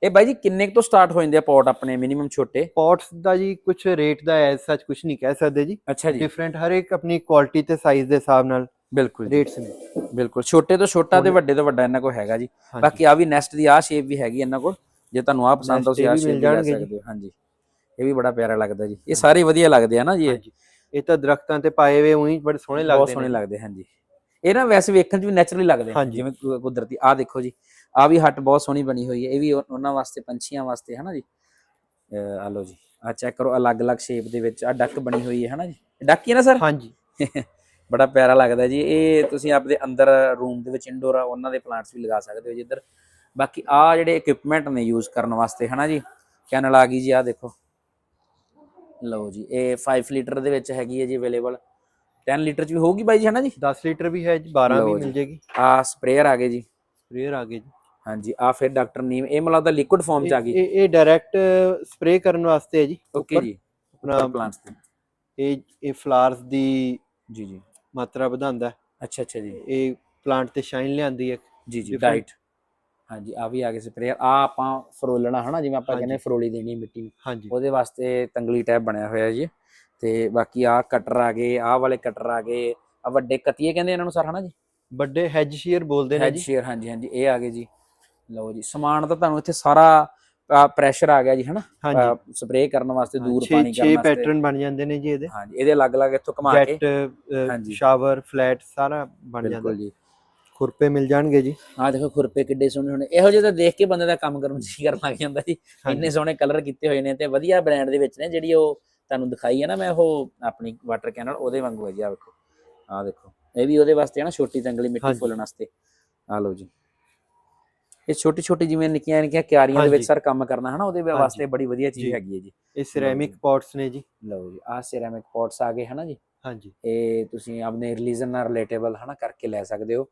ਇਹ ਬਾਈ ਜੀ ਕਿੰਨੇ ਕੁ ਤੋਂ ਸਟਾਰਟ ਹੋ ਜਾਂਦੇ ਆ ਪੌਟ ਆਪਣੇ ਮਿਨੀਮਮ ਛੋਟੇ? ਪੌਟਸ ਦਾ ਜੀ ਕੁਝ ਰੇਟ ਦਾ ਐਸ ਸੱਚ ਕੁਝ ਨਹੀਂ ਕਹਿ ਸਕਦੇ ਜੀ। ਅੱਛਾ ਜੀ। ਡਿਫਰੈਂਟ ਹਰ ਇੱਕ ਆਪਣੀ ਕੁਆਲਿਟੀ ਤੇ ਸਾਈਜ਼ ਦੇ ਹਿਸਾਬ ਨਾਲ ਬਿਲਕੁਲ ਰੇਟਸ ਨੇ। ਬਿਲਕੁਲ। ਛੋਟੇ ਤੋਂ ਛੋਟਾ ਤੇ ਵੱਡੇ ਤੋਂ ਵੱਡਾ ਇਹਨਾਂ ਕੋਲ ਹੈਗਾ ਜੀ। ਬਾਕੀ ਆ ਵੀ ਨੈਸਟ ਦੀ ਆ ਸ਼ੇਪ ਵੀ ਹੈਗੀ ਇਹਨਾਂ ਕੋਲ। ਜੇ ਤੁਹਾਨੂੰ ਆ ਪਸੰਦ ਤੁਸੀਂ ਆ ਸ਼ੇਪ ਲੈ। ਸਕਦੇ ਹੋ। ਹਾਂਜੀ। ਇਹ ਵੀ ਬੜਾ ਪਿਆਰਾ ਲੱਗਦਾ ਜੀ। ਇਹ ਸਾਰੇ ਵਧੀਆ ਲੱਗਦੇ ਆ ਨਾ ਜੀ ਇਹ। ਤਾਂ ਦਰਖਤਾਂ ਤੇ ਪਾਏ ਹੋਏ ਉਹੀ ਬੜੇ ਸੋਹਣੇ ਬਹੁਤ ਲੱਗਦੇ ਸੋਹਣੇ ਨੇ ਲੱਗਦੇ ਹਾਂਜੀ। ਇਹ ਨਾ ਵੈਸੇ ਵੇਖਣ 'ਚ ਵੀ ਨੈਚੁਰਲੀ ਲੱਗਦੇ। ਜਿਵੇਂ ਕੁਦਰਤੀ ਆ ਦੇਖੋ ਜੀ ਆ ਵੀ ਹੱਟ ਬਹੁਤ ਸੋਹਣੀ ਬਣੀ ਹੋਈ ਹੈ ਇਹ ਵੀ ਉਹ- ਉਹਨਾਂ ਵਾਸਤੇ ਪੰਛੀਆਂ ਵਾਸਤੇ ਹੈ ਨਾ ਜੀ ਆ ਲਓ ਜੀ ਆ ਚੈੱਕ ਕਰੋ ਅਲੱਗ-ਅਲੱਗ ਸ਼ੇਪ ਦੇ ਵਿੱਚ ਆ ਡੱਕ ਬਣੀ ਹੋਈ ਹੈ ਹਨਾ ਜੀ? ਡੱਕ ਹੀ ਹੈ ਨਾ ਸਰ ਹਾਂਜੀ। ਬੜਾ ਪਿਆਰਾ ਲੱਗਦਾ ਜੀ ਇਹ ਤੁਸੀਂ ਆਪਦੇ ਅੰਦਰ ਰੂਮ ਦੇ ਵਿੱਚ ਇੰਡੋਰ ਆ ਉਹਨਾਂ ਦੇ ਪਲਾਂਟਸ ਵੀ ਲਗਾ ਸਕਦੇ ਹੋ ਜੀ ਇੱਧਰ। ਬਾਕੀ ਆ ਜਿਹੜੇ ਇਕਵਿਪਮੈਂਟ ਨੇ ਯੂਜ਼ ਕਰਨ ਵਾਸਤੇ ਹਨਾ ਜੀ? ਕੈਨਲ ਆ ਗਈ ਜੀ ਆ ਦੇਖੋ। ਲਓ ਜੀ ਇਹ 5 ਲੀਟਰ ਦੇ ਵਿੱਚ ਹੈਗੀ ਹੈ ਜੀ ਅਵੇਲੇਬਲ 10 ਲੀਟਰ ਚ ਵੀ ਹੋਊਗੀ ਬਾਈ ਜੀ ਹਨਾ ਜੀ? 10 ਲੀਟਰ ਵੀ ਹੈ ਜੀ 12 ਲਓ ਵੀ ਜੀ। ਮਿਲ ਜੇਗੀ। ਆ ਸਪਰੇਅਰ ਆ ਗਏ ਜੀ। ਸਪਰੇਅਰ ਆ ਗਏ ਜੀ। ਹਾਂਜੀ ਆ ਫਿਰ ਡਾਕਟਰ ਨੀਮ ਇਹ ਮਤਲਬ ਦਾ ਲਿਕੁਇਡ ਫਾਰਮ ਚ ਆ ਗਈ। ਇਹ- ਇਹ ਡਾਇਰੈਕਟ ਸਪਰੇਅ ਕਰਨ ਵਾਸਤੇ ਹੈ ਜੀ ਓਕੇ ਉੱਪਰ। ਜੀ। ਆਪਣਾ ਪਲਾਂਟਸ ਤੇ। ਇਹ ਇਹ ਫਲਾਵਰਸ ਦੀ ਜੀ ਜੀ। ਮਾਤਰਾ ਵਧਾਉਂਦਾ ਹੈ। ਅੱਛਾ ਅੱਛਾ ਜੀ। ਇਹ ਪਲਾਂਟ ਤੇ ਸ਼ਾਈਨ ਲਿਆਂਦੀ ਹੈ। ਜੀ ਜੀ different- ਡਾਈਟ ਹਾਂਜੀ ਆ ਵੀ ਆ ਗਏ ਸਪਰੇਅਰ ਆ ਆਪਾਂ ਫਰੋਲਣਾ ਹਨਾ ਜਿਵੇਂ ਆਪਾਂ ਕਹਿੰਦੇ ਹਾਂਜੀ। ਫਰੋਲੀ ਦੇਣੀ ਮਿੱਟੀ ਨੂੰ। ਹਾਂਜੀ। ਉਹਦੇ ਵਾਸਤੇ ਤੰਗਲੀ ਟੈਪ ਬਣਿਆ ਹੋਇਆ ਜੀ। ਤੇ ਬਾਕੀ ਆ ਕਟਰ ਆ ਗਏ ਆਹ ਵਾਲੇ ਕਟਰ ਆ ਗਏ। ਆ ਵੱਡੇ ਕਤੀਏ ਕਹਿੰਦੇ ਇਹਨਾਂ ਨੂੰ ਸਰ ਹਨਾ ਜੀ? ਵੱਡੇ ਹੈਜ ਸ਼ੀਅਰ ਬੋਲਦੇ ਨੇ ਜੀ। ਸ਼ੇਅਰ ਹਾਂਜੀ ਹਾਂਜੀ ਇਹ ਆ ਗਏ ਜੀ। ਲਓ ਜੀ ਸਮਾਨ ਤਾਂ ਤੁਹਾਨੂੰ ਇੱਥੇ ਸਾਰਾ ਪ੍ਰੈਸ਼ਰ ਆ ਗਿਆ ਜੀ ਹਨਾ? ਹਾਂਜੀ। ਸਪਰੇਅ ਕਰਨ ਵਾਸਤੇ ਦੂਰ 6 ਪਾਣੀ 6 ਕਰਨ ਵਾਸਤੇ। ਪੈਟਰਨ ਬਣ ਜਾਂਦੇ ਨੇ ਜੀ ਇਹਦੇ। ਹਾਂਜੀ ਇਹਦੇ ਅਲੱਗ-ਅਲੱਗ ਇੱਥੋਂ ਘੁਮਾ ਕੇ। ਜੈਟ ਹਾਂਜੀ। ਸ਼ਾਵਰ ਫਲੈਟ ਸਾਰਾ ਬਣ ਜਾਂਦਾ। ਬਿਲਕੁਲ ਜੀ। ਖੁਰਪੇ ਮਿਲ ਜਾਣਗੇ ਜੀ। ਆਹ ਦੇਖੋ ਖੁਰਪੇ ਕਿੱਡੇ ਸੋਹਣੇ ਸੋਹਣੇ ਇਹੋ ਜਿਹੇ ਤਾਂ ਦੇਖ ਕੇ ਬੰਦੇ ਦਾ ਕੰਮ ਕਰਨ ਜੀ ਕਰਨ ਲੱਗ ਜਾਂਦਾ ਜੀ। ਇੰਨੇ ਸੋਹਣੇ ਕਲਰ ਕੀਤੇ ਹੋਏ ਨੇ ਤੇ ਵਧੀਆ ਬ੍ਰਾਂਡ ਦੇ ਵਿੱਚ ਨੇ ਜਿਹੜੀ ਉਹ ਤੁਹਾਨੂੰ ਦਿਖਾਈ ਹੈ ਨਾ ਮੈਂ ਉਹ ਆਪਣੀ ਵਾਟਰ ਕੈਨਲ ਉਹਦੇ ਵਾਂਗੂ ਹੈ ਜੀ ਆ ਵੇਖੋ। ਆਹ ਦੇਖੋ। ਇਹ ਵੀ ਉਹਦੇ ਵਾਸਤੇ ਹੈ ਨਾ ਛੋਟੀ ਤੰਗਲੀ ਮਿੱਟੀ। ਫੁੱਲਣ ਵਾਸਤੇ। ਆ ਲਓ ਜੀ। ਇਹ ਛੋਟੀ ਛੋਟੀ ਜਿਵੇਂ ਨਿੱਕੀਆਂ ਨਿੱਕੀਆਂ ਕਿਆਰੀਆਂ ਦੇ ਵਿੱਚ। ਸਰ ਕੰਮ ਕਰਨਾ ਹਨਾ ਉਹਦੇ। ਵਾਸਤੇ ਬੜੀ ਵਧੀਆ ਚੀਜ਼। ਹੈਗੀ ਹੈ ਜੀ। ਇਹ ਸਿਰੈਮਿਕ ਪੌਟਸ ਨੇ ਜੀ। ਲਓ ਜੀ ਆਹ ਸਿਰੈਮਿਕ ਪੌਟਸ ਆ ਗਏ ਹਨਾ ਜੀ। ਹਾਂਜੀ। ਇਹ ਤੁਸੀਂ ਆਪਣੇ ਰਿਲੀਜਨ ਨਾਲ ਰਿਲੇਟੇਬਲ ਹਨਾ ਕਰਕੇ ਲੈ ਸਕਦੇ ਹੋ।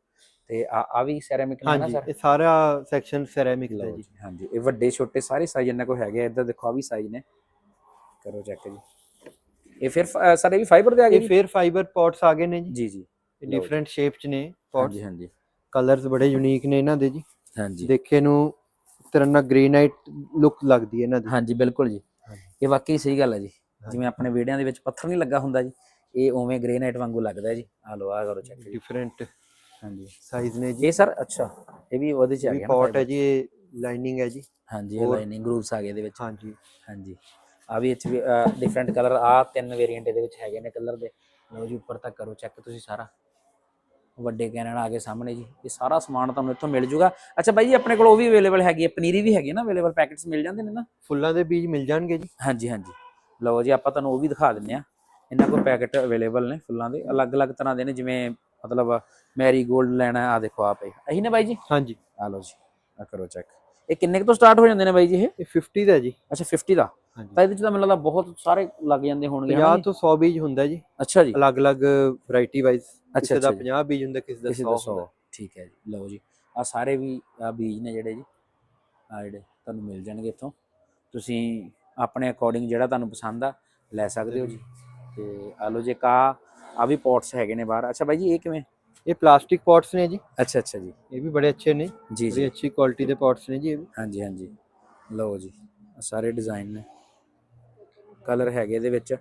ਤੇ ਆ ਆ ਵੀ ਸਿਰੈਮਿਕ ਨਾਲ ਨਾ ਹਾਂਜੀ ਸਰ? ਇਹ ਸਾਰਾ ਸੈਕਸ਼ਨ ਸਿਰੈਮਿਕ ਦਾ ਜੀ। ਹਾਂਜੀ। ਇਹ ਵੱਡੇ ਛੋਟੇ ਸਾਰੇ ਸਾਈਜ਼ ਇਹਨਾਂ ਕੋਲ ਹੈਗੇ ਆ ਇੱਧਰ ਦੇਖੋ ਆ ਵੀ ਸਾਈਜ਼ ਨੇ। ਕਰੋ ਚੈੱਕ ਜੀ। ਇਹ ਫਿਰ ਸਰ ਇਹ ਵੀ ਫਾਈਬਰ ਦੇ ਆ ਗਏ ਇਹ ਫਿਰ ਫਾਈਬਰ ਪੌਟਸ ਆ ਗਏ ਨੇ ਜੀ। ਜੀ ਜੀ। ਡਿਫਰੈਂਟ ਸ਼ੇਪ ਚ ਨੇ ਪੌਟਸ ਹਾਂਜੀ ਹਾਂਜੀ। ਕਲਰਸ ਬੜੇ ਯੂਨੀਕ ਨੇ ਇਹਨਾਂ ਦੇ ਜੀ। ਹਾਂਜੀ। ਦੇਖੇ ਨੂੰ ਤਰ੍ਹਾਂ ਨਾਲ ਗ੍ਰੇਨਾਈਟ ਲੁੱਕ ਲੱਗਦੀ ਹੈ ਇਹਨਾਂ ਦੀ। ਹਾਂਜੀ ਬਿਲਕੁਲ ਜੀ। ਇਹ ਵਾਕਈ ਸਹੀ ਗੱਲ ਹੈ ਜੀ। ਜਿਵੇਂ ਆਪਣੇ ਵਿਹੜਿਆਂ ਦੇ ਵਿੱਚ ਪੱਥਰ ਨਹੀਂ ਲੱਗਾ ਹੁੰਦਾ ਜੀ ਇਹ ਉਵੇਂ ਗ੍ਰੇਨਾਈਟ ਵਾਂਗੂ ਲੱਗਦਾ ਹੈ ਜੀ। ਆ ਲਓ ਆ ਕਰੋ ਚੈੱਕ ਡਿਫਰੈਂਟ ਹਾਂਜੀ। ਸਾਈਜ਼ ਨੇ ਜੀ। ਇਹ ਸਰ ਅੱਛਾ ਇਹ ਵੀ ਉਹਦੇ ਚ ਆ ਗਿਆ ਪੌਟ ਹੈ? ਜੀ ਇਹ ਲਾਈਨਿੰਗ ਹੈ ਜੀ। ਹਾਂਜੀ ਇਹ ਲਾਈਨਿੰਗ ਗਰੂਵਸ ਆ ਗਏ ਇਹਦੇ ਵਿੱਚ। ਹਾਂਜੀ। ਹਾਂਜੀ। ਆ ਵੀ ਇੱਥੇ ਵੀ ਡਿਫਰੈਂਟ ਕਲਰ ਆ ਤਿੰਨ ਵੇਰੀਐਂਟ ਇਹਦੇ ਵਿੱਚ ਹੈਗੇ ਨੇ ਕਲਰ ਦੇ। ਲਓ ਜੀ ਉੱਪਰ ਤੱਕ ਕਰੋ ਚੈੱਕ ਤੁਸੀਂ ਸਾਰਾ। ਵੱਡੇ ਕੈਨਨ ਆ ਗਏ ਸਾਹਮਣੇ ਜੀ। ਇਹ ਸਾਰਾ ਸਮਾਨ ਤੁਹਾਨੂੰ ਇੱਥੋਂ ਮਿਲ ਜੂਗਾ। ਅੱਛਾ ਬਾਈ ਜੀ ਆਪਣੇ ਕੋਲ ਉਹ ਵੀ ਅਵੇਲੇਬਲ ਹੈਗੀ ਹੈ ਪਨੀਰੀ ਵੀ ਹੈਗੀ ਨਾ ਅਵੇਲੇਬਲ ਪੈਕੇਟਸ ਮਿਲ ਜਾਂਦੇ ਨੇ ਨਾ? ਫੁੱਲਾਂ ਦੇ ਬੀਜ ਮਿਲ ਜਾਣਗੇ ਜੀ। ਹਾਂਜੀ ਹਾਂਜੀ। ਲਓ ਜੀ ਆਪਾਂ ਤੁਹਾਨੂੰ ਉਹ ਵੀ ਦਿਖਾ ਦਿੰਨੇ ਆ। ਇਹਨਾਂ ਕੋਲ ਪੈਕੇਟ ਅਵੇਲੇਬਲ ਨੇ ਫੁੱਲਾਂ ਦੇ। ਅਲੱਗ-ਅਲੱਗ ਤਰ੍ਹਾਂ ਦੇ ਨੇ ਜਿਵੇਂ ਮਤਲਬ ਮੈਰੀ 골ਡ ਲੈਣਾ ਆ ਦੇਖੋ ਆ ਪਏ ਇਹੀ ਨੇ ਬਾਈ ਜੀ? ਹਾਂਜੀ। ਆ ਲਓ ਜੀ ਆ ਕਰੋ ਚੈੱਕ ਇਹ ਕਿੰਨੇ ਕੁ ਤੋਂ ਸਟਾਰਟ ਹੋ ਜਾਂਦੇ ਨੇ ਬਾਈ ਜੀ ਇਹ? ਇਹ 50 ਦਾ ਜੀ। ਅੱਛਾ 50 ਦਾ। ਤਾਂ ਇਹਦੇ ਚ ਤਾਂ ਮੈਨੂੰ ਲੱਗਦਾ ਬਹੁਤ ਸਾਰੇ ਲੱਗ ਜਾਂਦੇ ਹੋਣਗੇ ਹਨਾ 50 ਜੀ? ਤੋਂ 100 ਬੀਜ ਹੁੰਦਾ ਜੀ। ਅੱਛਾ ਜੀ। ਅਲੱਗ-ਅਲੱਗ ਵੈਰਾਈਟੀ ਵਾਈਜ਼ ਕਿਸੇ ਦਾ ਅੱਛਾ ਜੀ। 50 ਬੀਜ ਹੁੰਦਾ ਕਿਸੇ ਦਾ ਕਿਸੇ 100 ਦਾ ਹੁੰਦਾ। 100 ਠੀਕ ਹੈ ਜੀ ਲਓ ਜੀ ਆ ਸਾਰੇ ਵੀ ਆ ਬੀਜ ਨੇ ਜਿਹੜੇ ਜੀ ਆ ਜਿਹੜੇ ਤੁਹਾਨੂੰ ਮਿਲ ਜਾਣਗੇ ਇੱਥੋਂ। ਤੁਸੀਂ ਆਪਣੇ ਅਕੋਰਡਿੰਗ ਜਿਹੜਾ ਤੁਹਾਨੂੰ ਪਸੰਦ ਆ ਲੈ ਸਕਦੇ ਹੋ ਜੀ। ਤੇ ਆ ਲਓ ਜੇ ਕਾ ਆ ਵੀ ਪੌਟਸ ਹੈਗੇ ਨੇ ਬਾਹਰ। ਅੱਛਾ ਬਾਈ ਜੀ ਇਹ ਕਿਵੇਂ? ਇਹ ਪਲਾਸਟਿਕ ਪੌਟਸ ਨੇ ਜੀ। ਅੱਛਾ ਅੱਛਾ ਜੀ। ਇਹ ਵੀ ਬੜੇ ਅੱਛੇ ਨੇ। ਜੀ ਬੜੀ ਜੀ। ਅੱਛੀ ਕੁਆਲਿਟੀ ਦੇ ਪੌਟਸ ਨੇ ਜੀ ਇਹ ਵੀ। ਹਾਂਜੀ ਹਾਂਜੀ। ਲਓ ਜੀ ਸਾਰੇ ਡਿਜ਼ਾਈਨ ਨੇ। ਕਲਰ ਹੈਗੇ ਇਹਦੇ ਵਿੱਚ।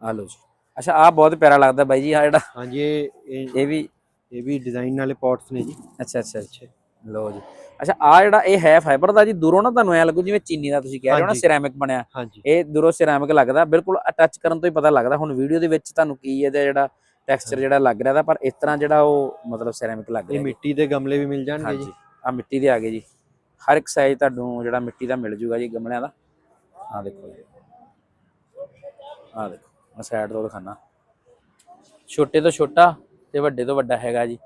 ਆ ਲਓ ਜੀ। ਅੱਛਾ ਆ ਬਹੁਤ ਪਿਆਰਾ ਲੱਗਦਾ ਬਾਈ ਜੀ ਆ ਜਿਹੜਾ। ਹਾਂਜੀ ਇਹ ਇਹ ਇਹ ਵੀ ਇਹ ਵੀ ਡਿਜ਼ਾਈਨ ਵਾਲੇ ਪੌਟਸ ਨੇ ਜੀ। ਅੱਛਾ ਅੱਛਾ ਅੱਛੇ। ਲਓ ਜੀ। ਅੱਛਾ ਆ ਜਿਹੜਾ ਇਹ ਹੈ ਫਾਈਬਰ ਦਾ ਜੀ ਦੂਰੋਂ ਨਾ ਤੁਹਾਨੂੰ ਐ ਲੱਗੂ ਜਿਵੇਂ ਚੀਨੀ ਦਾ ਤੁਸੀਂ ਕਹਿ ਰਹੇ ਹੋ ਨਾ। ਸਿਰੈਮਿਕ ਬਣਿਆ। ਇਹ ਦੂਰੋਂ ਸਿਰੈਮਿਕ ਲੱਗਦਾ ਬਿਲਕੁਲ ਟੱਚ ਕਰਨ ਤੋਂ ਹੀ ਪਤਾ ਲੱਗਦਾ। ਹੁਣ ਵੀਡੀਓ ਦੇ ਵਿੱਚ ਤੁਹਾਨੂੰ ਕੀ ਇਹਦਾ ਜਿਹੜਾ ਟੈਕਸਚਰ ਜਿਹੜਾ ਲੱਗ ਰਿਹਾ ਦਾ ਪਰ ਇਸ ਤਰ੍ਹਾਂ ਜਿਹੜਾ ਉਹ ਮਤਲਬ ਸਿਰੈਮਿਕ ਲੱਗ ਇਹ ਰਿਹਾ ਜੀ। ਮਿੱਟੀ ਦੇ ਗਮਲੇ ਵੀ ਮਿਲ ਜਾਣਗੇ ਜੀ। ਆ ਮਿੱਟੀ ਦੇ ਆ ਗਏ ਜੀ। ਹਰ ਇੱਕ ਸਾਈਜ਼ ਤੁਹਾਨੂੰ ਜਿਹੜਾ ਮਿੱਟੀ ਦਾ ਮਿਲ ਜੂਗਾ ਜੀ ਗਮਲਿਆਂ ਦਾ। ਆ ਦੇਖੋ ਜੀ। ਆ ਦੇਖੋ। ਮੈਂ ਸਾਈਡ ਤੋਂ ਦਿਖਾਣਾ ਛੋਟੇ ਤੋਂ ਛੋਟਾ ਤੇ ਵੱਡੇ ਤੋਂ ਵੱਡਾ ਹੈਗਾ ਜੀ।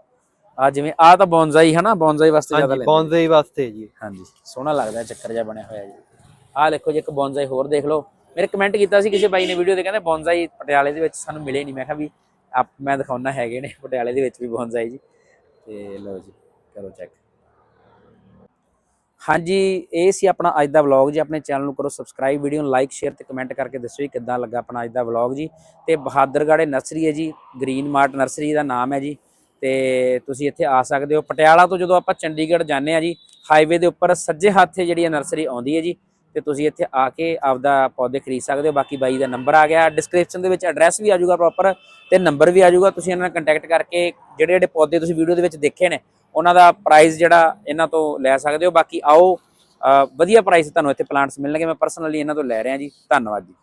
ਆ ਜਿਵੇਂ ਆ ਤਾਂ ਬੌਨਜ਼ਾਈ ਹੈ ਨਾ ਬੌਨਜ਼ਾਈ ਵਾਸਤੇ ਜ਼ਿਆਦਾ ਲੈਂਦੇ ਬੌਂਜ਼ੇ ਵਾਸਤੇ ਜੀ। ਹਾਂਜੀ ਸੋਹਣਾ ਲੱਗਦਾ ਚੱਕਰ ਜਿਹਾ ਬਣਿਆ ਹੋਇਆ ਜੀ। ਆਹ ਦੇਖੋ ਜੀ ਇੱਕ ਬੌਨਜ਼ਾਈ ਹੋਰ ਦੇਖ ਲਓ। ਮੇਰੇ ਕਮੈਂਟ ਕੀਤਾ ਸੀ ਕਿਸੇ ਬਾਈ ਨੇ ਵੀਡੀਓ ਤੇ ਕਹਿੰਦੇ ਬੌਨਜ਼ਾਈ ਪਟਿਆਲੇ ਦੇ ਵਿੱਚ ਸਾਨੂੰ ਮਿਲੇ ਨਹੀਂ ਮੈਂ ਕਿਹਾ ਵੀ ਆਪ ਮੈਂ ਦਿਖਾਉਣਾ ਹੈਗੇ ਨੇ ਪਟਿਆਲੇ ਦੇ ਵਿੱਚ ਵੀ ਬੌਨਜ਼ਾਈ ਜੀ। ਤੇ ਲਓ ਜੀ ਕਰੋ ਚੈੱਕ ਹਾਂਜੀ, ਇਹ ਸੀ ਆਪਣਾ ਅੱਜ ਦਾ ਵਲੌਗ ਜੀ। ਆਪਣੇ ਚੈਨਲ ਨੂੰ ਕਰੋ ਸਬਸਕ੍ਰਾਈਬ ਵੀਡੀਓ ਨੂੰ ਲਾਈਕ ਸ਼ੇਅਰ ਤੇ ਕਮੈਂਟ ਕਰਕੇ ਦੱਸੋ ਜੀ ਕਿੱਦਾਂ ਲੱਗਾ ਆਪਣਾ ਅੱਜ ਦਾ ਵਲੌਗ ਜੀ। ਤੇ ਬਹਾਦਰਗੜ੍ਹ ਨਰਸਰੀ ਹੈ ਜੀ ਗ੍ਰੀਨ ਮਾਰਟ ਨਰਸਰੀ ਦਾ ਨਾਮ ਹੈ ਜੀ। ਤੇ ਤੁਸੀਂ ਇੱਥੇ ਆ ਸਕਦੇ ਹੋ। ਪਟਿਆਲਾ ਤੋਂ ਜਦੋਂ ਆਪਾਂ ਚੰਡੀਗੜ੍ਹ ਜਾਂਦੇ ਆ ਜੀ ਹਾਈਵੇ ਦੇ ਉੱਪਰ ਸੱਜੇ ਹੱਥੇ ਜਿਹੜੀ ਇਹ ਨਰਸਰੀ ਆਉਂਦੀ ਹੈ ਜੀ, ਤੇ ਤੁਸੀਂ ਇੱਥੇ ਆ ਕੇ ਆਪਦਾ ਪੌਦੇ ਖਰੀਦ ਸਕਦੇ ਹੋ। ਬਾਕੀ ਬਾਈ ਦਾ ਨੰਬਰ ਆ ਗਿਆ। ਡਿਸਕ੍ਰਿਪਸ਼ਨ ਦੇ ਵਿੱਚ ਐਡਰੈਸ ਵੀ ਆ ਜਾਊਗਾ ਪ੍ਰੋਪਰ ਤੇ ਨੰਬਰ ਵੀ ਆ ਜਾਊਗਾ। ਤੁਸੀਂ ਇਹਨਾਂ ਨਾਲ ਕੰਟੈਕਟ ਕਰਕੇ ਜਿਹੜੇ ਜਿਹੜੇ ਪੌਦੇ ਤੁਸੀਂ ਵੀਡੀਓ ਦੇ ਵਿੱਚ ਦੇਖੇ ਨੇ ਉਹਨਾਂ ਦਾ ਪ੍ਰਾਈਸ ਜਿਹੜਾ ਇਹਨਾਂ ਤੋਂ ਲੈ ਸਕਦੇ ਹੋ। ਬਾਕੀ ਆਓ ਵਧੀਆ ਪ੍ਰਾਈਸ ਤੁਹਾਨੂੰ ਇੱਥੇ ਪਲਾਂਟਸ ਮਿਲਣਗੇ। ਮੈਂ ਪਰਸਨਲੀ ਇਹਨਾਂ ਤੋਂ ਲੈ ਰਿਹਾ ਜੀ। ਧੰਨਵਾਦ ਜੀ।